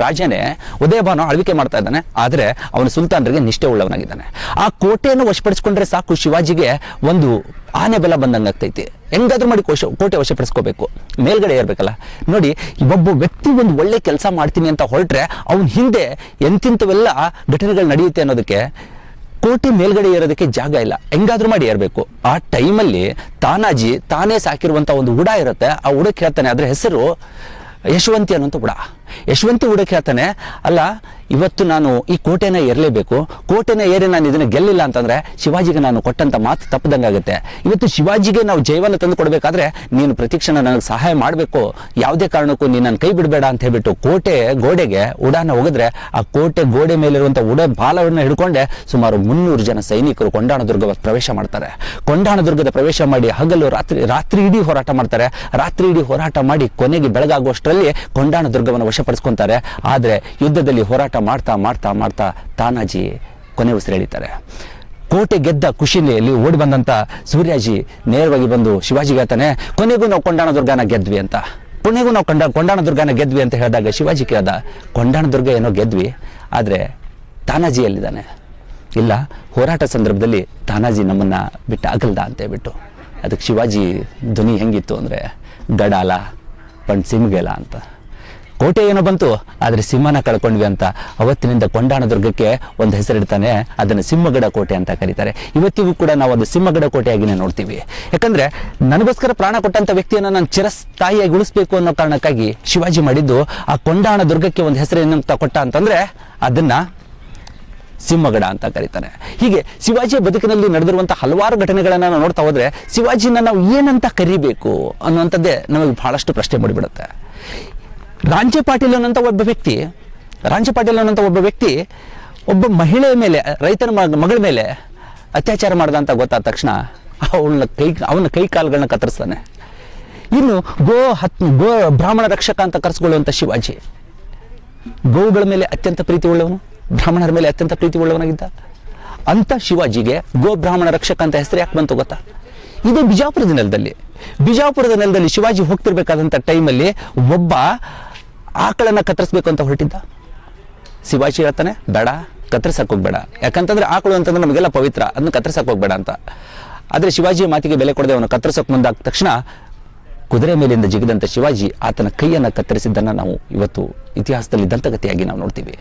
ರಾಜನೇ ಉದಯ ಭಾನು ಆಳ್ವಿಕೆ ಮಾಡ್ತಾ ಇದ್ದಾನೆ, ಆದರೆ ಅವನು ಸುಲ್ತಾನರಿಗೆ ನಿಷ್ಠೆ ಉಳ್ಳವನಾಗಿದ್ದಾನೆ. ಆ ಕೋಟೆಯನ್ನು ವಶಪಡಿಸ್ಕೊಂಡ್ರೆ ಸಾಕು ಶಿವಾಜಿಗೆ ಒಂದು ಆನೆ ಬೆಲ ಬಂದಂಗೆ ಹೆಂಗಾದ್ರೂ ಮಾಡಿ ಕೋಶ ಕೋಟೆ ವಶಪಡಿಸ್ಕೋಬೇಕು. ಮೇಲ್ಗಡೆ ಏರ್ಬೇಕಲ್ಲ. ನೋಡಿ, ಒಬ್ಬ ವ್ಯಕ್ತಿ ಒಂದು ಒಳ್ಳೆ ಕೆಲಸ ಮಾಡ್ತೀನಿ ಅಂತ ಹೊರಟ್ರೆ ಅವನ ಹಿಂದೆ ಎಂತಿಂಥವೆಲ್ಲ ಘಟನೆಗಳು ನಡೆಯುತ್ತೆ ಅನ್ನೋದಕ್ಕೆ ಕೋಟೆ ಮೇಲ್ಗಡೆ ಇರೋದಕ್ಕೆ ಜಾಗ ಇಲ್ಲ. ಹೆಂಗಾದ್ರೂ ಮಾಡಿ ಏರ್ಬೇಕು. ಆ ಟೈಮಲ್ಲಿ ತಾನಾಜಿ ತಾನೇ ಸಾಕಿರುವಂಥ ಒಂದು ಉಡ ಇರುತ್ತೆ. ಆ ಉಡಕ್ಕೆ ಹೇಳ್ತಾನೆ, ಅದರ ಹೆಸರು ಯಶವಂತಿ ಅನ್ನೋಂಥ ಉಡ. ಯಶವಂತಿ ಹುಡುಕ ಹೇಳ್ತಾನೆ, ಅಲ್ಲ, ಇವತ್ತು ನಾನು ಈ ಕೋಟೆನ ಏರಲೇಬೇಕು. ಕೋಟೆನ ಏರಿ ನಾನು ಇದನ್ನ ಗೆಲ್ಲಿಲ್ಲ ಅಂತಂದ್ರೆ ಶಿವಾಜಿಗೆ ನಾನು ಕೊಟ್ಟಂತ ಮಾತು ತಪ್ಪದಂಗಾಗುತ್ತೆ ಇವತ್ತು ಶಿವಾಜಿಗೆ ನಾವು ಜೈವನ್ನ ತಂದು ಕೊಡಬೇಕಾದ್ರೆ ನೀನು ಪ್ರತಿಕ್ಷಣ ನನಗೆ ಸಹಾಯ ಮಾಡಬೇಕು. ಯಾವುದೇ ಕಾರಣಕ್ಕೂ ನೀನು ನನ್ನ ಕೈ ಬಿಡಬೇಡ ಅಂತ ಹೇಳ್ಬಿಟ್ಟು ಕೋಟೆ ಗೋಡೆಗೆ ಉಡಾನ ಹೋಗಿದ್ರೆ ಆ ಕೋಟೆ ಗೋಡೆ ಮೇಲಿರುವಂಥ ಉಡ ಬಾಲವನ್ನು ಹಿಡ್ಕೊಂಡೆ ಸುಮಾರು ಮುನ್ನೂರು ಜನ ಸೈನಿಕರು ಕೊಂಡಾಣದುರ್ಗ ಪ್ರವೇಶ ಮಾಡ್ತಾರೆ. ಕೊಂಡಾಣದುರ್ಗದ ಪ್ರವೇಶ ಮಾಡಿ ಹಗಲು ರಾತ್ರಿ ರಾತ್ರಿ ಇಡೀ ಹೋರಾಟ ಮಾಡ್ತಾರೆ. ರಾತ್ರಿ ಇಡೀ ಹೋರಾಟ ಮಾಡಿ ಕೊನೆಗೆ ಬೆಳಗಾಗುವಷ್ಟರಲ್ಲಿ ಕೊಂಡಾಣದುರ್ಗವನ್ನು ವಶಪಡಿಸ್ಕೊಂತಾರೆ. ಆದರೆ ಯುದ್ಧದಲ್ಲಿ ಹೋರಾಟ ಮಾಡ್ತಾ ಮಾಡ್ತಾ ಮಾಡ್ತಾ ತಾನಾಜಿ ಕೊನೆ ಉಸಿರು ಎಳಿತಾರೆ. ಕೋಟೆ ಗೆದ್ದ ಖುಷಿಯಲ್ಲಿ ಓಡಿ ಬಂದಂಥ ಸೂರ್ಯಾಜಿ ನೇರವಾಗಿ ಬಂದು ಶಿವಾಜಿಗೆ ಹೇಳ್ತಾನೆ, ಕೊನೆಗೂ ನಾವು ಕೊಂಡಾಣ ದುರ್ಗಾನ ಗೆದ್ವಿ ಅಂತ. ಕೊನೆಗೂ ನಾವು ಕೊಂಡ, ಕೊಂಡಾಣದುರ್ಗನ ಗೆದ್ವಿ ಅಂತ ಹೇಳಿದಾಗ ಶಿವಾಜಿ ಕೇಳ್ದ, ಕೊಂಡಾಣದುರ್ಗ ಏನೋ ಗೆದ್ವಿ, ಆದರೆ ತಾನಾಜಿ ಎಲ್ಲಿದ್ದಾನೆ? ಇಲ್ಲ, ಹೋರಾಟ ಸಂದರ್ಭದಲ್ಲಿ ತಾನಾಜಿ ನಮ್ಮನ್ನ ಬಿಟ್ಟು ಆಗಲ್ದ ಅಂತ ಹೇಳ್ಬಿಟ್ಟು. ಅದಕ್ಕೆ ಶಿವಾಜಿ ಧ್ವನಿ ಹೆಂಗಿತ್ತು ಅಂದರೆ, ಗಡಾಲ ಪಣ್ ಸಿಮ್ಗೆಲ ಅಂತ. ಕೋಟೆ ಏನೋ ಬಂತು, ಆದರೆ ಸಿಂಹನ ಕಳ್ಕೊಂಡ್ವಿ ಅಂತ. ಅವತ್ತಿನಿಂದ ಕೊಂಡಾಣದುರ್ಗಕ್ಕೆ ಒಂದು ಹೆಸರಿಡ್ತಾನೆ, ಅದನ್ನು ಸಿಂಹಗಡ ಕೋಟೆ ಅಂತ ಕರೀತಾರೆ. ಇವತ್ತಿಗೂ ಕೂಡ ನಾವು ಅದು ಸಿಂಹಗಡ ಕೋಟೆಯಾಗಿನೇ ನೋಡ್ತೀವಿ. ಯಾಕಂದ್ರೆ ನನಗೋಸ್ಕರ ಪ್ರಾಣ ಕೊಟ್ಟಂತ ವ್ಯಕ್ತಿಯನ್ನು ನಾನು ಚಿರಸ್ಥಾಯಿಯಾಗಿ ಉಳಿಸ್ಬೇಕು ಅನ್ನೋ ಕಾರಣಕ್ಕಾಗಿ ಶಿವಾಜಿ ಮಾಡಿದ್ದು, ಆ ಕೊಂಡಾಣ ದುರ್ಗಕ್ಕೆ ಒಂದು ಹೆಸರು ಏನಂತ ಕೊಟ್ಟ ಅಂತಂದ್ರೆ ಅದನ್ನ ಸಿಂಹಗಡ ಅಂತ ಕರೀತಾನೆ ಹೀಗೆ ಶಿವಾಜಿಯ ಬದುಕಿನಲ್ಲಿ ನಡೆದಿರುವಂಥ ಹಲವಾರು ಘಟನೆಗಳನ್ನು ನಾವು ನೋಡ್ತಾ ಹೋದ್ರೆ ಶಿವಾಜಿನ ನಾವು ಏನಂತ ಕರಿಬೇಕು ಅನ್ನುವಂಥದ್ದೇ ನಮಗೆ ಬಹಳಷ್ಟು ಪ್ರಶ್ನೆ ಮೂಡಿಬಿಡುತ್ತೆ. ರಾಂಚೆ ಪಾಟೀಲ್ ಅನ್ನೋಂಥ ಒಬ್ಬ ವ್ಯಕ್ತಿ ರಾಂಚೆ ಪಾಟೀಲ್ ಅನ್ನೋಂಥ ಒಬ್ಬ ವ್ಯಕ್ತಿ, ಒಬ್ಬ ಮಹಿಳೆಯ ಮೇಲೆ, ರೈತನ ಮಗಳ ಮೇಲೆ ಅತ್ಯಾಚಾರ ಮಾಡ್ದ ಅಂತ ಗೊತ್ತಾದ ತಕ್ಷಣ ಅವಳ ಕೈ, ಅವನ ಕೈ ಕಾಲುಗಳನ್ನ ಕತ್ತರಿಸ್ತಾನೆ. ಇನ್ನು ಗೋ ಹತ್, ಗೋ ಬ್ರಾಹ್ಮಣ ರಕ್ಷಕ ಅಂತ ಕರೆಸ್ಕೊಳ್ಳುವಂಥ ಶಿವಾಜಿ ಗೋವುಗಳ ಮೇಲೆ ಅತ್ಯಂತ ಪ್ರೀತಿ ಉಳ್ಳವನು ಬ್ರಾಹ್ಮಣರ ಮೇಲೆ ಅತ್ಯಂತ ಪ್ರೀತಿ ಉಳ್ಳವನಾಗಿದ್ದ ಅಂತ ಶಿವಾಜಿಗೆ ಗೋ ಬ್ರಾಹ್ಮಣ ರಕ್ಷಕ ಅಂತ ಹೆಸರು ಯಾಕೆ ಬಂತು ಗೊತ್ತಾ? ಇದು ಬಿಜಾಪುರದ ನೆಲದಲ್ಲಿ. ಬಿಜಾಪುರದ ನೆಲದಲ್ಲಿ ಶಿವಾಜಿ ಹೋಗ್ತಿರ್ಬೇಕಾದಂಥ ಟೈಮಲ್ಲಿ ಒಬ್ಬ ಆಕಳನ್ನ ಕತ್ತರಿಸ್ಬೇಕು ಅಂತ ಹೊರಟಿದ್ದ? ಶಿವಾಜಿ ಹೇಳ್ತಾನೆ, ಬೇಡ ಕತ್ತರಿಸಕ್ಕೆ ಯಾಕಂತಂದ್ರೆ ಆಕಳು ಅಂತಂದ್ರೆ ನಮಗೆಲ್ಲ ಪವಿತ್ರ, ಅದನ್ನ ಕತ್ತರಿಸಕ್ಕೆ ಹೋಗ್ಬೇಡ ಅಂತ. ಆದರೆ ಶಿವಾಜಿಯ ಮಾತಿಗೆ ಬೆಲೆ ಕೊಡದೆ ಅವನು ಕತ್ತರಿಸಕ್ಕೆ ಮುಂದಾದ ತಕ್ಷಣ ಕುದುರೆ ಮೇಲಿಂದ ಜಿಗಿದಂಥ ಶಿವಾಜಿ ಆತನ ಕೈಯನ್ನು ಕತ್ತರಿಸಿದ್ದನ್ನು ನಾವು ಇವತ್ತು ಇತಿಹಾಸದಲ್ಲಿ ದಂತಗತಿಯಾಗಿ ನಾವು ನೋಡ್ತೀವಿ.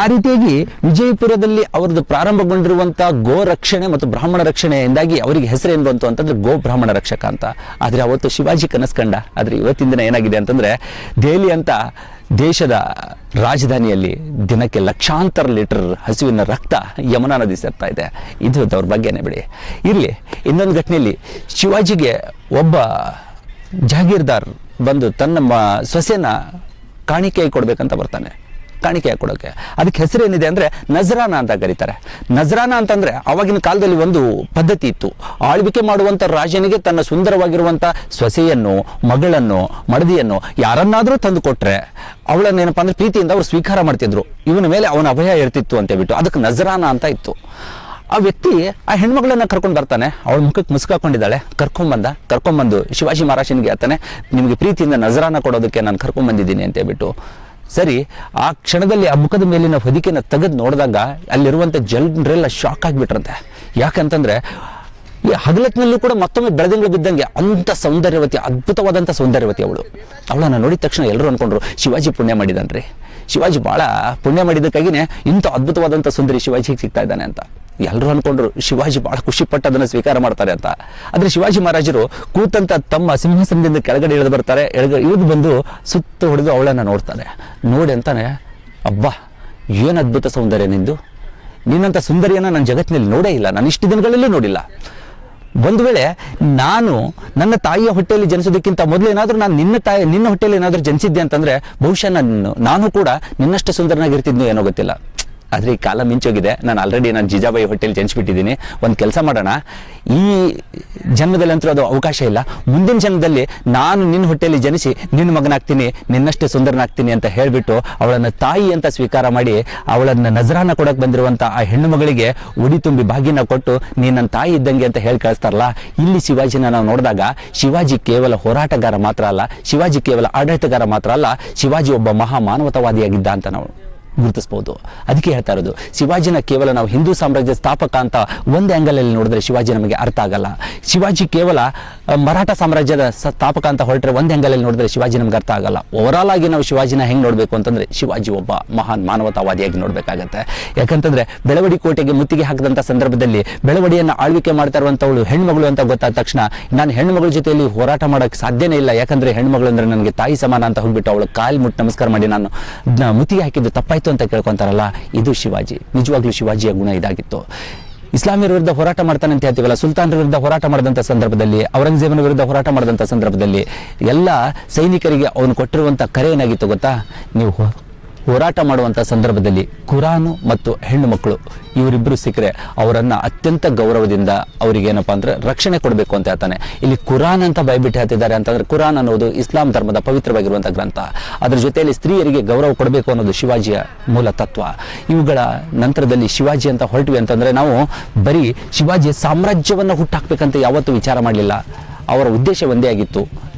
ಆ ರೀತಿಯಾಗಿ ವಿಜಯಪುರದಲ್ಲಿ ಅವರದ್ದು ಪ್ರಾರಂಭಗೊಂಡಿರುವಂಥ ಗೋ ರಕ್ಷಣೆ ಮತ್ತು ಬ್ರಾಹ್ಮಣ ರಕ್ಷಣೆಯಿಂದಾಗಿ ಅವರಿಗೆ ಹೆಸರೇನು ಬಂತು ಅಂತಂದ್ರೆ ಗೋ ಬ್ರಾಹ್ಮಣ ರಕ್ಷಕ ಅಂತ. ಆದರೆ ಅವತ್ತು ಶಿವಾಜಿ ಕನಸ್ಕಂಡ, ಆದರೆ ಇವತ್ತಿನ ದಿನ ಏನಾಗಿದೆ ಅಂತಂದ್ರೆ ದೆಹಲಿ ಅಂತ ದೇಶದ ರಾಜಧಾನಿಯಲ್ಲಿ ದಿನಕ್ಕೆ ಲಕ್ಷಾಂತರ ಲೀಟರ್ ಹಸುವಿನ ರಕ್ತ ಯಮುನಾ ನದಿ ಸೇರ್ತಾ ಇದೆ. ಇದು ಬಗ್ಗೆನೇ ಬಿಡಿ. ಇರಲಿ, ಇನ್ನೊಂದು ಘಟನೆಯಲ್ಲಿ ಶಿವಾಜಿಗೆ ಒಬ್ಬ ಜಾಗೀರ್ದಾರ್ ಬಂದು ತನ್ನ ಸೊಸೆನ ಕಾಣಿಕೆ ಕೊಡ್ಬೇಕಂತ ಬರ್ತಾನೆ. ಕಾಣಿಕೆ ಕೊಡೋಕೆ. ಅದಕ್ಕೆ ಹೆಸರು ಏನಿದೆ ಅಂದರೆ ನಜರಾನ ಅಂತ ಕರೀತಾರೆ. ನಜರಾನ ಅಂತಂದ್ರೆ ಅವಾಗಿನ ಕಾಲದಲ್ಲಿ ಒಂದು ಪದ್ಧತಿ ಇತ್ತು. ಆಳ್ವಿಕೆ ಮಾಡುವಂಥ ರಾಜನಿಗೆ ತನ್ನ ಸುಂದರವಾಗಿರುವಂಥ ಸೊಸೆಯನ್ನು, ಮಗಳನ್ನು, ಮಡದಿಯನ್ನು ಯಾರನ್ನಾದರೂ ತಂದು ಕೊಟ್ರೆ ಅವಳನ್ನೇನಪ್ಪ ಅಂದ್ರೆ ಪ್ರೀತಿಯಿಂದ ಅವ್ರು ಸ್ವೀಕಾರ ಮಾಡ್ತಿದ್ರು. ಇವನ ಮೇಲೆ ಅವನ ಅಭಯ ಇರ್ತಿತ್ತು ಅಂತ ಹೇಳ್ಬಿಟ್ಟು. ಅದಕ್ಕೆ ನಜರಾನ ಅಂತ ಇತ್ತು. ಆ ವ್ಯಕ್ತಿ ಆ ಹೆಣ್ಮಗಳನ್ನ ಕರ್ಕೊಂಡು ಬರ್ತಾನೆ. ಅವಳ ಮುಖಕ್ಕೆ ಮುಸ್ಕಾಕೊಂಡಿದ್ದಾಳೆ ಕರ್ಕೊಂಬಂದ, ಕರ್ಕೊಂಬಂದು ಶಿವಾಜಿ ಮಹಾರಾಜನಿಗೆ ಹೇಳ್ತಾನೆ, ನಿಮಗೆ ಪ್ರೀತಿಯಿಂದ ನಜರಾನ ಕೊಡೋದಕ್ಕೆ ನಾನು ಕರ್ಕೊಂಬಂದಿದ್ದೀನಿ ಅಂತ ಹೇಳ್ಬಿಟ್ಟು. ಸರಿ, ಆ ಕ್ಷಣದಲ್ಲಿ ಆ ಮುಖದ ಮೇಲಿನ ಹೊದಿಕೆನ ತೆಗೆದು ನೋಡಿದಾಗ ಅಲ್ಲಿರುವಂಥ ಜನರೆಲ್ಲ ಶಾಕ್ ಆಗಿಬಿಟ್ರಂತೆ. ಯಾಕಂತಂದ್ರೆ ಈ ಹಗಲತ್ನಲ್ಲೂ ಕೂಡ ಮತ್ತೊಮ್ಮೆ ಬೆಳೆದಂಗಳು ಬಿದ್ದಂಗೆ ಅಂಥ ಸೌಂದರ್ಯವತಿ, ಅದ್ಭುತವಾದಂಥ ಸೌಂದರ್ಯವತಿ ಅವಳು. ಅವಳನ್ನು ನೋಡಿದ ತಕ್ಷಣ ಎಲ್ಲರೂ ಅನ್ಕೊಂಡ್ರು, ಶಿವಾಜಿ ಪುಣ್ಯ ಮಾಡಿದನ್ರಿ. ಶಿವಾಜಿ ಭಾಳ ಪುಣ್ಯ ಮಾಡಿದ್ದಕ್ಕಾಗಿನೇ ಇಂಥ ಅದ್ಭುತವಾದಂಥ ಸುಂದರಿ ಶಿವಾಜಿಗೆ ಸಿಗ್ತಾ ಇದ್ದಾನೆ ಅಂತ. ಎಲ್ಲರೂ ಅನ್ಕೊಂಡ್ರು, ಶಿವಾಜಿ ಬಹಳ ಖುಷಿ ಪಟ್ಟು ಅದನ್ನು ಸ್ವೀಕಾರ ಮಾಡ್ತಾರೆ ಅಂತ. ಆದ್ರೆ ಶಿವಾಜಿ ಮಹಾರಾಜರು ಕೂತಂತ ತಮ್ಮ ಸಿಂಹಾಸನದಿಂದ ಕೆಳಗಡೆ ಇಳಿದು ಬರ್ತಾರೆ ಇಳಿದು ಬಂದು ಸುತ್ತ ಹೊಡೆದು ಅವಳನ್ನು ನೋಡ್ತಾರೆ. ನೋಡಿ ಅಂತಾನೆ, ಅಬ್ಬಾ, ಏನು ಅದ್ಭುತ ಸೌಂದರ್ಯ ನಿಂದು. ನಿನ್ನಂಥ ಸುಂದರಿಯನ್ನು ನಾನು ಜಗತ್ತಿನಲ್ಲಿ ನೋಡೇ ಇಲ್ಲ, ನಾನು ಇಷ್ಟು ದಿನಗಳಲ್ಲೂ ನೋಡಿಲ್ಲ. ಒಂದು ವೇಳೆ ನಾನು ನನ್ನ ತಾಯಿಯ ಹೊಟ್ಟೆಯಲ್ಲಿ ಜನಿಸೋದಕ್ಕಿಂತ ಮೊದಲು ಏನಾದರೂ ನಾನು ನಿನ್ನ ತಾಯಿ, ನಿನ್ನ ಹೊಟ್ಟೆಯಲ್ಲಿ ಏನಾದರೂ ಜನಿಸಿದ್ದೆ ಅಂತಂದ್ರೆ ಬಹುಶಃ ನಾನು ನಾನು ಕೂಡ ನಿನ್ನಷ್ಟು ಸುಂದರನಾಗಿರ್ತಿದ್ನೋ ಏನೋ ಗೊತ್ತಿಲ್ಲ. ಆದರೆ ಈ ಕಾಲ ಮಿಂಚೋಗಿದೆ. ನಾನು ಆಲ್ರೆಡಿ ನಾನು ಜಿಜಾಬಾಯಿ ಹೋಟೆಲ್ ಜನಿಸ್ಬಿಟ್ಟಿದ್ದೀನಿ. ಒಂದು ಕೆಲಸ ಮಾಡೋಣ. ಈ ಜನ್ಮದಲ್ಲಂತೂ ಅದು ಅವಕಾಶ ಇಲ್ಲ. ಮುಂದಿನ ಜನ್ಮದಲ್ಲಿ ನಾನು ನಿನ್ನ ಹೊಟ್ಟೆಯಲ್ಲಿ ಜನಿಸಿ ನಿನ್ನ ಮಗನಾಗ್ತೀನಿ, ನಿನ್ನಷ್ಟೇ ಸುಂದರನಾಗ್ತೀನಿ ಅಂತ ಹೇಳಿಬಿಟ್ಟು ಅವಳನ್ನು ತಾಯಿ ಅಂತ ಸ್ವೀಕಾರ ಮಾಡಿ ಅವಳನ್ನು ನಜರಾನ ಕೊಡೋಕೆ ಬಂದಿರುವಂಥ ಆ ಹೆಣ್ಣು ಮಗಳಿಗೆ ಉಡಿ ತುಂಬಿ ಭಾಗ್ಯನ ಕೊಟ್ಟು ನೀನು ನನ್ನ ತಾಯಿ ಇದ್ದಂಗೆ ಅಂತ ಹೇಳಿ ಕಳಿಸ್ತಾರಲ್ಲ, ಇಲ್ಲಿ ಶಿವಾಜಿನ ನಾವು ನೋಡಿದಾಗ ಶಿವಾಜಿ ಕೇವಲ ಹೋರಾಟಗಾರ ಮಾತ್ರ ಅಲ್ಲ, ಶಿವಾಜಿ ಕೇವಲ ಆಡಳಿತಗಾರ ಮಾತ್ರ ಅಲ್ಲ, ಶಿವಾಜಿ ಒಬ್ಬ ಮಹಾ ಮಾನವತಾವಾದಿಯಾಗಿದ್ದ ಅಂತ ನಾವು ಗುರುತಿಸ್ಬೋದು ಅದಕ್ಕೆ ಹೇಳ್ತಾ ಇರೋದು, ಶಿವಾಜಿನ ಕೇವಲ ನಾವು ಹಿಂದೂ ಸಾಮ್ರಾಜ್ಯ ಸ್ಥಾಪಕ ಅಂತ ಒಂದು ಆ್ಯಂಗಲಲ್ಲಿ ನೋಡಿದ್ರೆ ಶಿವಾಜಿ ನಮಗೆ ಅರ್ಥ ಆಗಲ್ಲ. ಶಿವಾಜಿ ಕೇವಲ ಮರಾಠ ಸಾಮ್ರಾಜ್ಯದ ಸ್ಥಾಪಕ ಅಂತ ಹೊರಟ್ರೆ ಒಂದು ಆ್ಯಂಗಲಲ್ಲಿ ನೋಡಿದ್ರೆ ಶಿವಾಜಿ ನಮ್ಗೆ ಅರ್ಥ ಆಗಲ್ಲ. ಓವರಾಲ್ ಆಗಿ ನಾವು ಶಿವಾಜಿನ ಹೆಂಗೆ ನೋಡಬೇಕು ಅಂತಂದ್ರೆ, ಶಿವಾಜಿ ಒಬ್ಬ ಮಹಾನ್ ಮಾನವತಾವಾದಿಯಾಗಿ ನೋಡಬೇಕಾಗತ್ತೆ. ಯಾಕಂತಂದರೆ ಬೆಳವಡಿ ಕೋಟೆಗೆ ಮುತ್ತಿಗೆ ಹಾಕಿದಂಥ ಸಂದರ್ಭದಲ್ಲಿ ಬೆಳವಡಿಯನ್ನು ಆಳ್ವಿಕೆ ಮಾಡ್ತಾ ಇರುವಂಥವಳು ಹೆಣ್ಮಗಳು ಅಂತ ಗೊತ್ತಾದ ತಕ್ಷಣ, ನಾನು ಹೆಣ್ಮಗಳ ಜೊತೆಯಲ್ಲಿ ಹೋರಾಟ ಮಾಡೋಕ್ಕೆ ಸಾಧ್ಯನೇ ಇಲ್ಲ. ಯಾಕಂದ್ರೆ ಹೆಣ್ಮಗಳು ಅಂದರೆ ನನಗೆ ತಾಯಿ ಸಮಾನ ಅಂತ ಹೋಗ್ಬಿಟ್ಟು ಅವಳು ಕಾಲು ಮುಟ್ಟು ನಮಸ್ಕಾರ ಮಾಡಿ ನಾನು ಮುತ್ತಿಗೆ ಹಾಕಿದ್ದು ತಪ್ಪಾಯ್ತು. ಅಂತ ಕೇಳ್ಕೊಂತಾರಲ್ಲ, ಇದು ಶಿವಾಜಿ. ನಿಜವಾಗ್ಲೂ ಶಿವಾಜಿಯ ಗುಣ ಇದಾಗಿತ್ತು. ಇಸ್ಲಾಮಿಯರ ವಿರುದ್ಧ ಹೋರಾಟ ಮಾಡ್ತಾನೆ ಅಂತ ಹೇಳ್ತೀವಲ್ಲ, ಸುಲ್ತಾನರ ವಿರುದ್ಧ ಹೋರಾಟ ಮಾಡಿದಂಥ ಸಂದರ್ಭದಲ್ಲಿ, ಔರಂಗಜೇಬನ ವಿರುದ್ಧ ಹೋರಾಟ ಮಾಡಿದಂಥ ಸಂದರ್ಭದಲ್ಲಿ ಎಲ್ಲ ಸೈನಿಕರಿಗೆ ಅವನು ಕೊಟ್ಟಿರುವಂಥ ಕರೆ ಏನಾಗಿತ್ತು ಗೊತ್ತಾ? ನೀವು ಹೋರಾಟ ಮಾಡುವಂಥ ಸಂದರ್ಭದಲ್ಲಿ ಕುರಾನು ಮತ್ತು ಹೆಣ್ಣು ಮಕ್ಕಳು ಇವರಿಬ್ಬರು ಸಿಕ್ಕರೆ ಅವರನ್ನು ಅತ್ಯಂತ ಗೌರವದಿಂದ ಅವರಿಗೆ ಏನಪ್ಪಾ ಅಂದ್ರೆ ರಕ್ಷಣೆ ಕೊಡಬೇಕು ಅಂತ ಹೇಳ್ತಾನೆ. ಇಲ್ಲಿ ಕುರಾನ್ ಅಂತ ಬೈಬಿಟ್ಟು ಹೇಳ್ತಿದ್ದಾರೆ ಅಂತಂದ್ರೆ ಕುರಾನ್ ಅನ್ನೋದು ಇಸ್ಲಾಂ ಧರ್ಮದ ಪವಿತ್ರವಾಗಿರುವಂಥ ಗ್ರಂಥ. ಅದರ ಜೊತೆಯಲ್ಲಿ ಸ್ತ್ರೀಯರಿಗೆ ಗೌರವ ಕೊಡಬೇಕು ಅನ್ನೋದು ಶಿವಾಜಿಯ ಮೂಲ ತತ್ವ. ಇವುಗಳ ನಂತರದಲ್ಲಿ ಶಿವಾಜಿ ಅಂತ ಹೊರಟ್ವಿ ಅಂತಂದ್ರೆ ನಾವು ಬರೀ ಶಿವಾಜಿ ಸಾಮ್ರಾಜ್ಯವನ್ನು ಹುಟ್ಟಾಕ್ಬೇಕಂತ ಯಾವತ್ತೂ ವಿಚಾರ ಮಾಡಲಿಲ್ಲ. ಅವರ ಉದ್ದೇಶ ಒಂದೇ ಆಗಿತ್ತು.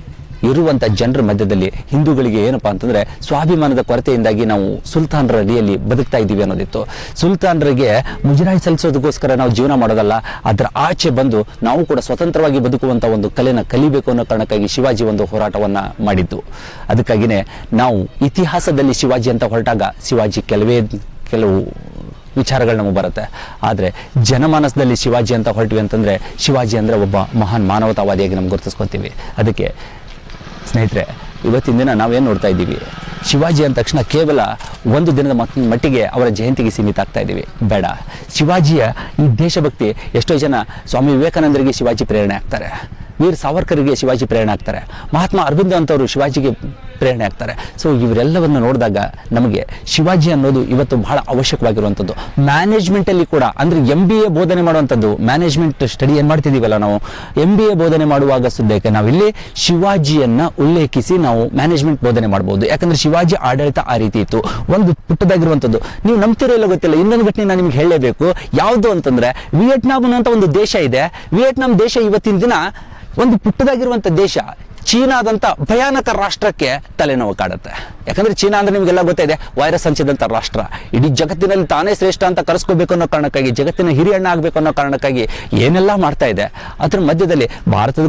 ಇರುವಂಥ ಜನರ ಮಧ್ಯದಲ್ಲಿ ಹಿಂದೂಗಳಿಗೆ ಏನಪ್ಪಾ ಅಂತಂದ್ರೆ ಸ್ವಾಭಿಮಾನದ ಕೊರತೆಯಿಂದಾಗಿ ನಾವು ಸುಲ್ತಾನರ ಅಡಿಯಲ್ಲಿ ಬದುಕ್ತಾ ಇದ್ದೀವಿ ಅನ್ನೋದಿತ್ತು. ಸುಲ್ತಾನರಿಗೆ ಮುಜರಾಯಿ ಸಲ್ಲಿಸೋದಕ್ಕೋಸ್ಕರ ನಾವು ಜೀವನ ಮಾಡೋದಲ್ಲ, ಅದರ ಆಚೆ ಬಂದು ನಾವು ಕೂಡ ಸ್ವತಂತ್ರವಾಗಿ ಬದುಕುವಂಥ ಒಂದು ಕಲೆನ ಕಲಿಬೇಕು ಅನ್ನೋ ಕಾರಣಕ್ಕಾಗಿ ಶಿವಾಜಿ ಒಂದು ಹೋರಾಟವನ್ನ ಮಾಡಿದ್ದು. ಅದಕ್ಕಾಗಿನೇ ನಾವು ಇತಿಹಾಸದಲ್ಲಿ ಶಿವಾಜಿ ಅಂತ ಹೊರಟಾಗ ಶಿವಾಜಿ ಕೆಲವೇ, ಕೆಲವು ವಿಚಾರಗಳು ನಮಗೆ ಬರುತ್ತೆ. ಆದರೆ ಜನಮಾನಸದಲ್ಲಿ ಶಿವಾಜಿ ಅಂತ ಹೊರಟ್ವಿ ಅಂತಂದರೆ ಶಿವಾಜಿ ಅಂದರೆ ಒಬ್ಬ ಮಹಾನ್ ಮಾನವತಾವಾದಿಯಾಗಿ ನಮ್ಗೆ ಗುರುತಿಸ್ಕೊತೀವಿ. ಅದಕ್ಕೆ ಸ್ನೇಹಿತರೆ, ಇವತ್ತಿನ ದಿನ ನಾವೇನು ನೋಡ್ತಾ ಇದ್ದೀವಿ? ಶಿವಾಜಿ ಅಂದ ತಕ್ಷಣ ಕೇವಲ ಒಂದು ದಿನದ ಮಟ್ಟಿಗೆ ಅವರ ಜಯಂತಿಗೆ ಸೀಮಿತ ಆಗ್ತಾ ಇದ್ದೀವಿ. ಬೇಡ. ಶಿವಾಜಿಯ ಈ ದೇಶಭಕ್ತಿ, ಎಷ್ಟೋ ಜನ ಸ್ವಾಮಿ ವಿವೇಕಾನಂದರಿಗೆ ಶಿವಾಜಿ ಪ್ರೇರಣೆ ಆಗ್ತಾರೆ. ವೀರ್ ಸಾವರ್ಕರಿಗೆ ಶಿವಾಜಿ ಪ್ರೇರಣೆ ಆಗ್ತಾರೆ. ಮಹಾತ್ಮ ಅರವಿಂದ ಅಂತವರು ಶಿವಾಜಿಗೆ ಪ್ರೇರಣೆ ಆಗ್ತಾರೆ. ಸೊ ಇವರೆಲ್ಲವನ್ನು ನೋಡಿದಾಗ ನಮಗೆ ಶಿವಾಜಿ ಅನ್ನೋದು ಇವತ್ತು ಬಹಳ ಅವಶ್ಯಕವಾಗಿರುವಂಥದ್ದು. ಮ್ಯಾನೇಜ್ಮೆಂಟಲ್ಲಿ ಕೂಡ, ಅಂದರೆ ಎಂ ಬಿ ಎ ಬೋಧನೆ ಮಾಡುವಂಥದ್ದು ಮ್ಯಾನೇಜ್ಮೆಂಟ್ ಸ್ಟಡಿ ಏನು ಮಾಡ್ತಿದ್ದೀವಲ್ಲ ನಾವು? ಎಂ ಬಿ ಎ ಬೋಧನೆ ಮಾಡುವಾಗ ಸದ್ಯಕ್ಕೆ ನಾವಿಲ್ಲಿ ಶಿವಾಜಿಯನ್ನ ಉಲ್ಲೇಖಿಸಿ ನಾವು ಮ್ಯಾನೇಜ್ಮೆಂಟ್ ಬೋಧನೆ ಮಾಡ್ಬೋದು. ಯಾಕಂದ್ರೆ ಶಿವಾಜಿ ಆಡಳಿತ ಆ ರೀತಿ ಇತ್ತು. ಒಂದು ಪುಟ್ಟದಾಗಿರುವಂಥದ್ದು. ನೀವು ನಂಬ್ತಿರೋ ಇಲ್ಲ ಗೊತ್ತಿಲ್ಲ. ಇನ್ನೊಂದು ಘಟನೆ ನಾನು ನಿಮ್ಗೆ ಹೇಳಲೇಬೇಕು. ಯಾವುದು ಅಂತಂದ್ರೆ ವಿಯೆಟ್ನಾಂ ಅನ್ನೋಂಥ ಒಂದು ದೇಶ ಇದೆ. ವಿಯೆಟ್ನಾಂ ದೇಶ ಇವತ್ತಿನ ದಿನ ಒಂದು ಪುಟ್ಟದಾಗಿರುವಂಥ ದೇಶ. ಚೀನಾದಂಥ ಭಯಾನಕ ರಾಷ್ಟ್ರಕ್ಕೆ ತಲೆನೋವು ಕಾಡುತ್ತೆ. ಯಾಕಂದ್ರೆ ಚೀನಾ ಅಂದ್ರೆ ನಿಮಗೆಲ್ಲ ಗೊತ್ತಿದೆ ವೈರಸ್ ಹಂಚಿದಂಥ ರಾಷ್ಟ್ರ. ಇಡೀ ಜಗತ್ತಿನಲ್ಲಿ ತಾನೇ ಶ್ರೇಷ್ಠ ಅಂತ ಕರೆಸ್ಕೋಬೇಕು ಅನ್ನೋ ಕಾರಣಕ್ಕಾಗಿ, ಜಗತ್ತಿನ ಹಿರಿಯಣ್ಣ ಆಗಬೇಕು ಅನ್ನೋ ಕಾರಣಕ್ಕಾಗಿ ಏನೆಲ್ಲ ಮಾಡ್ತಾ ಇದೆ. ಅದ್ರ ಮಧ್ಯದಲ್ಲಿ ಭಾರತದ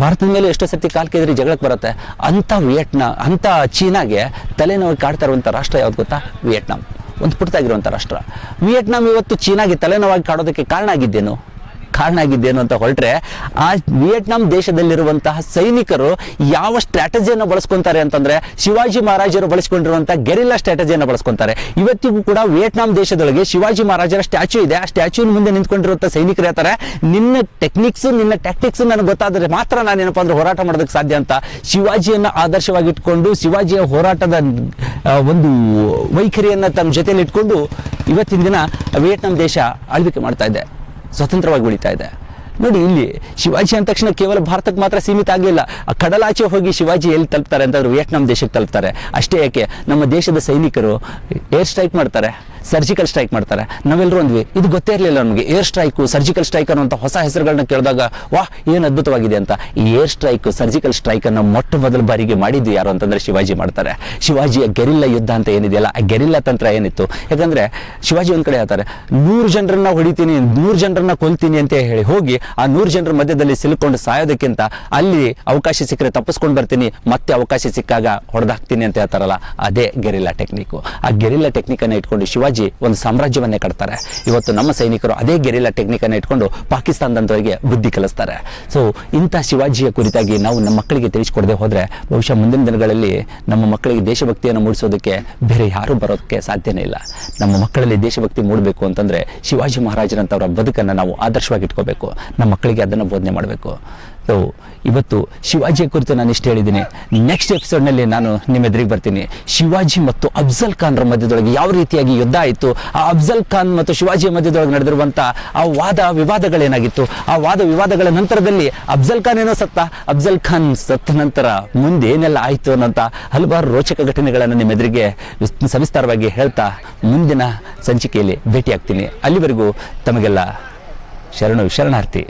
ಭಾರತದ ಮೇಲೆ ಎಷ್ಟೋ ಸತಿ ಕಾಲ್ ಕೆದರಿ ಜಗಳಕ್ಕೆ ಬರುತ್ತೆ. ಅಂಥ ವಿಯೆಟ್ನಾ, ಅಂಥ ಚೀನಾಗೆ ತಲೆನೋವು ಕಾಡ್ತಾ ಇರುವಂಥ ರಾಷ್ಟ್ರ ಯಾವ್ದು ಗೊತ್ತಾ? ವಿಯೆಟ್ನಾಂ. ಒಂದು ಪುಟ್ಟದಾಗಿರುವಂಥ ರಾಷ್ಟ್ರ. ವಿಯೆಟ್ನಾಂ ಇವತ್ತು ಚೀನಾಗೆ ತಲೆನೋವಾಗಿ ಕಾಡೋದಕ್ಕೆ ಕಾರಣ ಆಗಿದ್ದೇನು? ಕಾರಣ ಆಗಿದ್ದೇನು ಅಂತ ಹೊರಟ್ರೆ, ಆ ವಿಯೆಟ್ನಾಂ ದೇಶದಲ್ಲಿರುವಂತಹ ಸೈನಿಕರು ಯಾವ ಸ್ಟ್ರಾಟಜಿಯನ್ನು ಬಳಸ್ಕೊಂತಾರೆ ಅಂತಂದ್ರೆ, ಶಿವಾಜಿ ಮಹಾರಾಜರು ಬಳಸ್ಕೊಂಡಿರುವಂತಹ ಗೆರಿಲ್ಲಾ ಸ್ಟ್ರಾಟಜಿಯನ್ನು ಬಳಸ್ಕೊಂತಾರೆ. ಇವತ್ತಿಗೂ ಕೂಡ ವಿಯೆಟ್ನಾಂ ದೇಶದೊಳಗೆ ಶಿವಾಜಿ ಮಹಾರಾಜರ ಸ್ಟ್ಯಾಚ್ಯೂ ಇದೆ. ಆ ಸ್ಟ್ಯಾಚ್ಯೂನ ಮುಂದೆ ನಿಂತ್ಕೊಂಡಿರುವಂತಹ ಸೈನಿಕರು ಹೇಳ್ತಾರೆ ನಿನ್ನ ಟೆಕ್ನಿಕ್ಸ್ ನಿನ್ನ ಟ್ಯಾಕ್ಟಿಕ್ಸ್ ನನಗೆ ಗೊತ್ತಾದರೆ ಮಾತ್ರ ನಾನು ಏನಪ್ಪಾ ಅಂದ್ರೆ ಹೋರಾಟ ಮಾಡೋದಕ್ಕೆ ಸಾಧ್ಯ ಅಂತ ಶಿವಾಜಿಯನ್ನು ಆದರ್ಶವಾಗಿ ಇಟ್ಕೊಂಡು ಶಿವಾಜಿಯ ಹೋರಾಟದ ಒಂದು ವೈಖರಿಯನ್ನ ತಮ್ಮ ಜೊತೆಯಲ್ಲಿ ಇಟ್ಕೊಂಡು ಇವತ್ತಿನ ದಿನ ವಿಯೆಟ್ನಾಂ ದೇಶ ಆಳ್ವಿಕೆ ಮಾಡ್ತಾ ಇದೆ. ಸ್ವತಂತ್ರವಾಗಿ ಉಳಿತಾ ಇದೆ. ನೋಡಿ ಇಲ್ಲಿ ಶಿವಾಜಿ ಅಂದ ತಕ್ಷಣ ಕೇವಲ ಭಾರತಕ್ಕೆ ಮಾತ್ರ ಸೀಮಿತ ಆಗಲಿಲ್ಲ ಆ ಕಡಲಾಚೆ ಹೋಗಿ ಶಿವಾಜಿ ಎಲ್ಲಿ ತಲುಪ್ತಾರೆ ಅಂತಂದ್ರೆ ವಿಯೆಟ್ನಾಂ ದೇಶಕ್ಕೆ ತಲುಪ್ತಾರೆ. ಅಷ್ಟೇ ಯಾಕೆ ನಮ್ಮ ದೇಶದ ಸೈನಿಕರು ಏರ್ ಸ್ಟ್ರೈಕ್ ಮಾಡ್ತಾರೆ. ಸರ್ಜಿಕಲ್ ಸ್ಟ್ರೈಕ್ ಮಾಡ್ತಾರೆ. ನಾವೆಲ್ಲರೂ ಅಂದ್ವಿ, ಇದು ಗೊತ್ತೇ ಇರಲಿಲ್ಲ ನಮಗೆ, ಏರ್ ಸ್ಟ್ರೈಕು, ಸರ್ಜಿಕಲ್ ಸ್ಟ್ರೈಕ್ ಅನ್ನುವಂಥ ಹೊಸ ಹೆಸರುಗಳನ್ನ ಕೇಳಿದಾಗ, ವಾಹ್, ಏನು ಅದ್ಭುತವಾಗಿದೆ ಅಂತ. ಈ ಏರ್ ಸ್ಟ್ರೈಕ್, ಸರ್ಜಿಕಲ್ ಸ್ಟ್ರೈಕ್ ಅನ್ನು ಮೊಟ್ಟ ಮೊದಲ ಬಾರಿಗೆ ಮಾಡಿದ್ದು ಯಾರು ಅಂತಂದ್ರೆ ಶಿವಾಜಿ ಮಾಡ್ತಾರೆ. ಶಿವಾಜಿಯ ಗೆರಿಲ್ಲ ಯುದ್ಧ ಅಂತ ಏನಿದೆಯಲ್ಲ, ಆ ಗೆರಿಲ್ಲ ತಂತ್ರ ಏನಿತ್ತು? ಯಾಕಂದ್ರೆ ಶಿವಾಜಿ ಒಂದ್ ಕಡೆ ಹೇಳ್ತಾರೆ, ನೂರು ಜನರನ್ನ ಹೊಡಿತೀನಿ, ನೂರು ಜನರನ್ನ ಕೊಲ್ತೀನಿ ಅಂತ ಹೇಳಿ ಹೋಗಿ, ಆ ನೂರು ಜನರ ಮಧ್ಯದಲ್ಲಿ ಸಿಲುಕೊಂಡು ಸಾಯೋದಕ್ಕಿಂತ ಅಲ್ಲಿ ಅವಕಾಶ ಸಿಕ್ಕರೆ ತಪ್ಪಿಸ್ಕೊಂಡು ಬರ್ತೀನಿ, ಮತ್ತೆ ಅವಕಾಶ ಸಿಕ್ಕಾಗ ಹೊಡೆದಾಕ್ತೀನಿ ಅಂತ ಹೇಳ್ತಾರಲ್ಲ, ಅದೇ ಗೆರಿಲ್ಲ ಟೆಕ್ನಿಕ್. ಆ ಗೆರಿಲ್ಲ ಟೆಕ್ನಿಕ್ ಅನ್ನ ಇಟ್ಕೊಂಡು ಶಿವಾಜಿ ಒಂದು ಸಾಮ್ರಾಜ್ಯವನ್ನೇ ಕಟ್ತಾರೆ. ಇವತ್ತು ನಮ್ಮ ಸೈನಿಕರು ಅದೇ ಗೆರಿಲ್ಲ ಟೆಕ್ನಿಕ್ ಅನ್ನ ಇಟ್ಕೊಂಡು ಪಾಕಿಸ್ತಾನದಂತವರಿಗೆ ಬುದ್ಧಿ ಕಲಿಸ್ತಾರೆ. ಸೊ ಇಂಥ ಶಿವಾಜಿಯ ಕುರಿತಾಗಿ ನಾವು ನಮ್ಮ ಮಕ್ಕಳಿಗೆ ತಿಳಿಸ್ಕೊಡದೆ ಹೋದ್ರೆ ಬಹುಶಃ ಮುಂದಿನ ದಿನಗಳಲ್ಲಿ ನಮ್ಮ ಮಕ್ಕಳಿಗೆ ದೇಶಭಕ್ತಿಯನ್ನು ಮೂಡಿಸೋದಕ್ಕೆ ಬೇರೆ ಯಾರೂ ಬರೋದಕ್ಕೆ ಸಾಧ್ಯನೇ ಇಲ್ಲ. ನಮ್ಮ ಮಕ್ಕಳಲ್ಲಿ ದೇಶಭಕ್ತಿ ಮೂಡಬೇಕು ಅಂತಂದ್ರೆ ಶಿವಾಜಿ ಮಹಾರಾಜರಂತವರ ಬದುಕನ್ನು ನಾವು ಆದರ್ಶವಾಗಿ ಇಟ್ಕೋಬೇಕು ನಮ್ಮ ಮಕ್ಕಳಿಗೆ ಅದನ್ನು ಬೋಧನೆ ಮಾಡಬೇಕು. ಸೊ ಇವತ್ತು ಶಿವಾಜಿಯ ಕುರಿತು ನಾನು ಇಷ್ಟು ಹೇಳಿದ್ದೀನಿ. ನೆಕ್ಸ್ಟ್ ಎಪಿಸೋಡ್ನಲ್ಲಿ ನಾನು ನಿಮ್ಮ ಎದುರಿಗೆ ಬರ್ತೀನಿ. ಶಿವಾಜಿ ಮತ್ತು ಅಫ್ಜಲ್ ಖಾನ್ರ ಮಧ್ಯದೊಳಗೆ ಯಾವ ರೀತಿಯಾಗಿ ಯುದ್ಧ ಆಯಿತು? ಆ ಅಫ್ಜಲ್ ಖಾನ್ ಮತ್ತು ಶಿವಾಜಿಯ ಮಧ್ಯದೊಳಗೆ ನಡೆದಿರುವಂಥ ಆ ವಾದ ವಿವಾದಗಳೇನಾಗಿತ್ತು? ಆ ವಾದ ವಿವಾದಗಳ ನಂತರದಲ್ಲಿ ಅಫ್ಜಲ್ ಖಾನ್ ಏನೋ ಸತ್ತ? ಅಫ್ಜಲ್ ಖಾನ್ ಸತ್ತ ನಂತರ ಮುಂದೆ ಏನೆಲ್ಲ ಆಯಿತು ಅನ್ನೋಂಥ ಹಲವಾರು ರೋಚಕ ಘಟನೆಗಳನ್ನು ನಿಮ್ಮ ಎದುರಿಗೆ ವಿಸ್- ಸವಿಸ್ತಾರವಾಗಿ ಹೇಳ್ತಾ ಮುಂದಿನ ಸಂಚಿಕೆಯಲ್ಲಿ ಭೇಟಿಯಾಗ್ತೀನಿ. ಅಲ್ಲಿವರೆಗೂ ತಮಗೆಲ್ಲ ಶರಣು, ಶರಣಾರ್ಥಿ.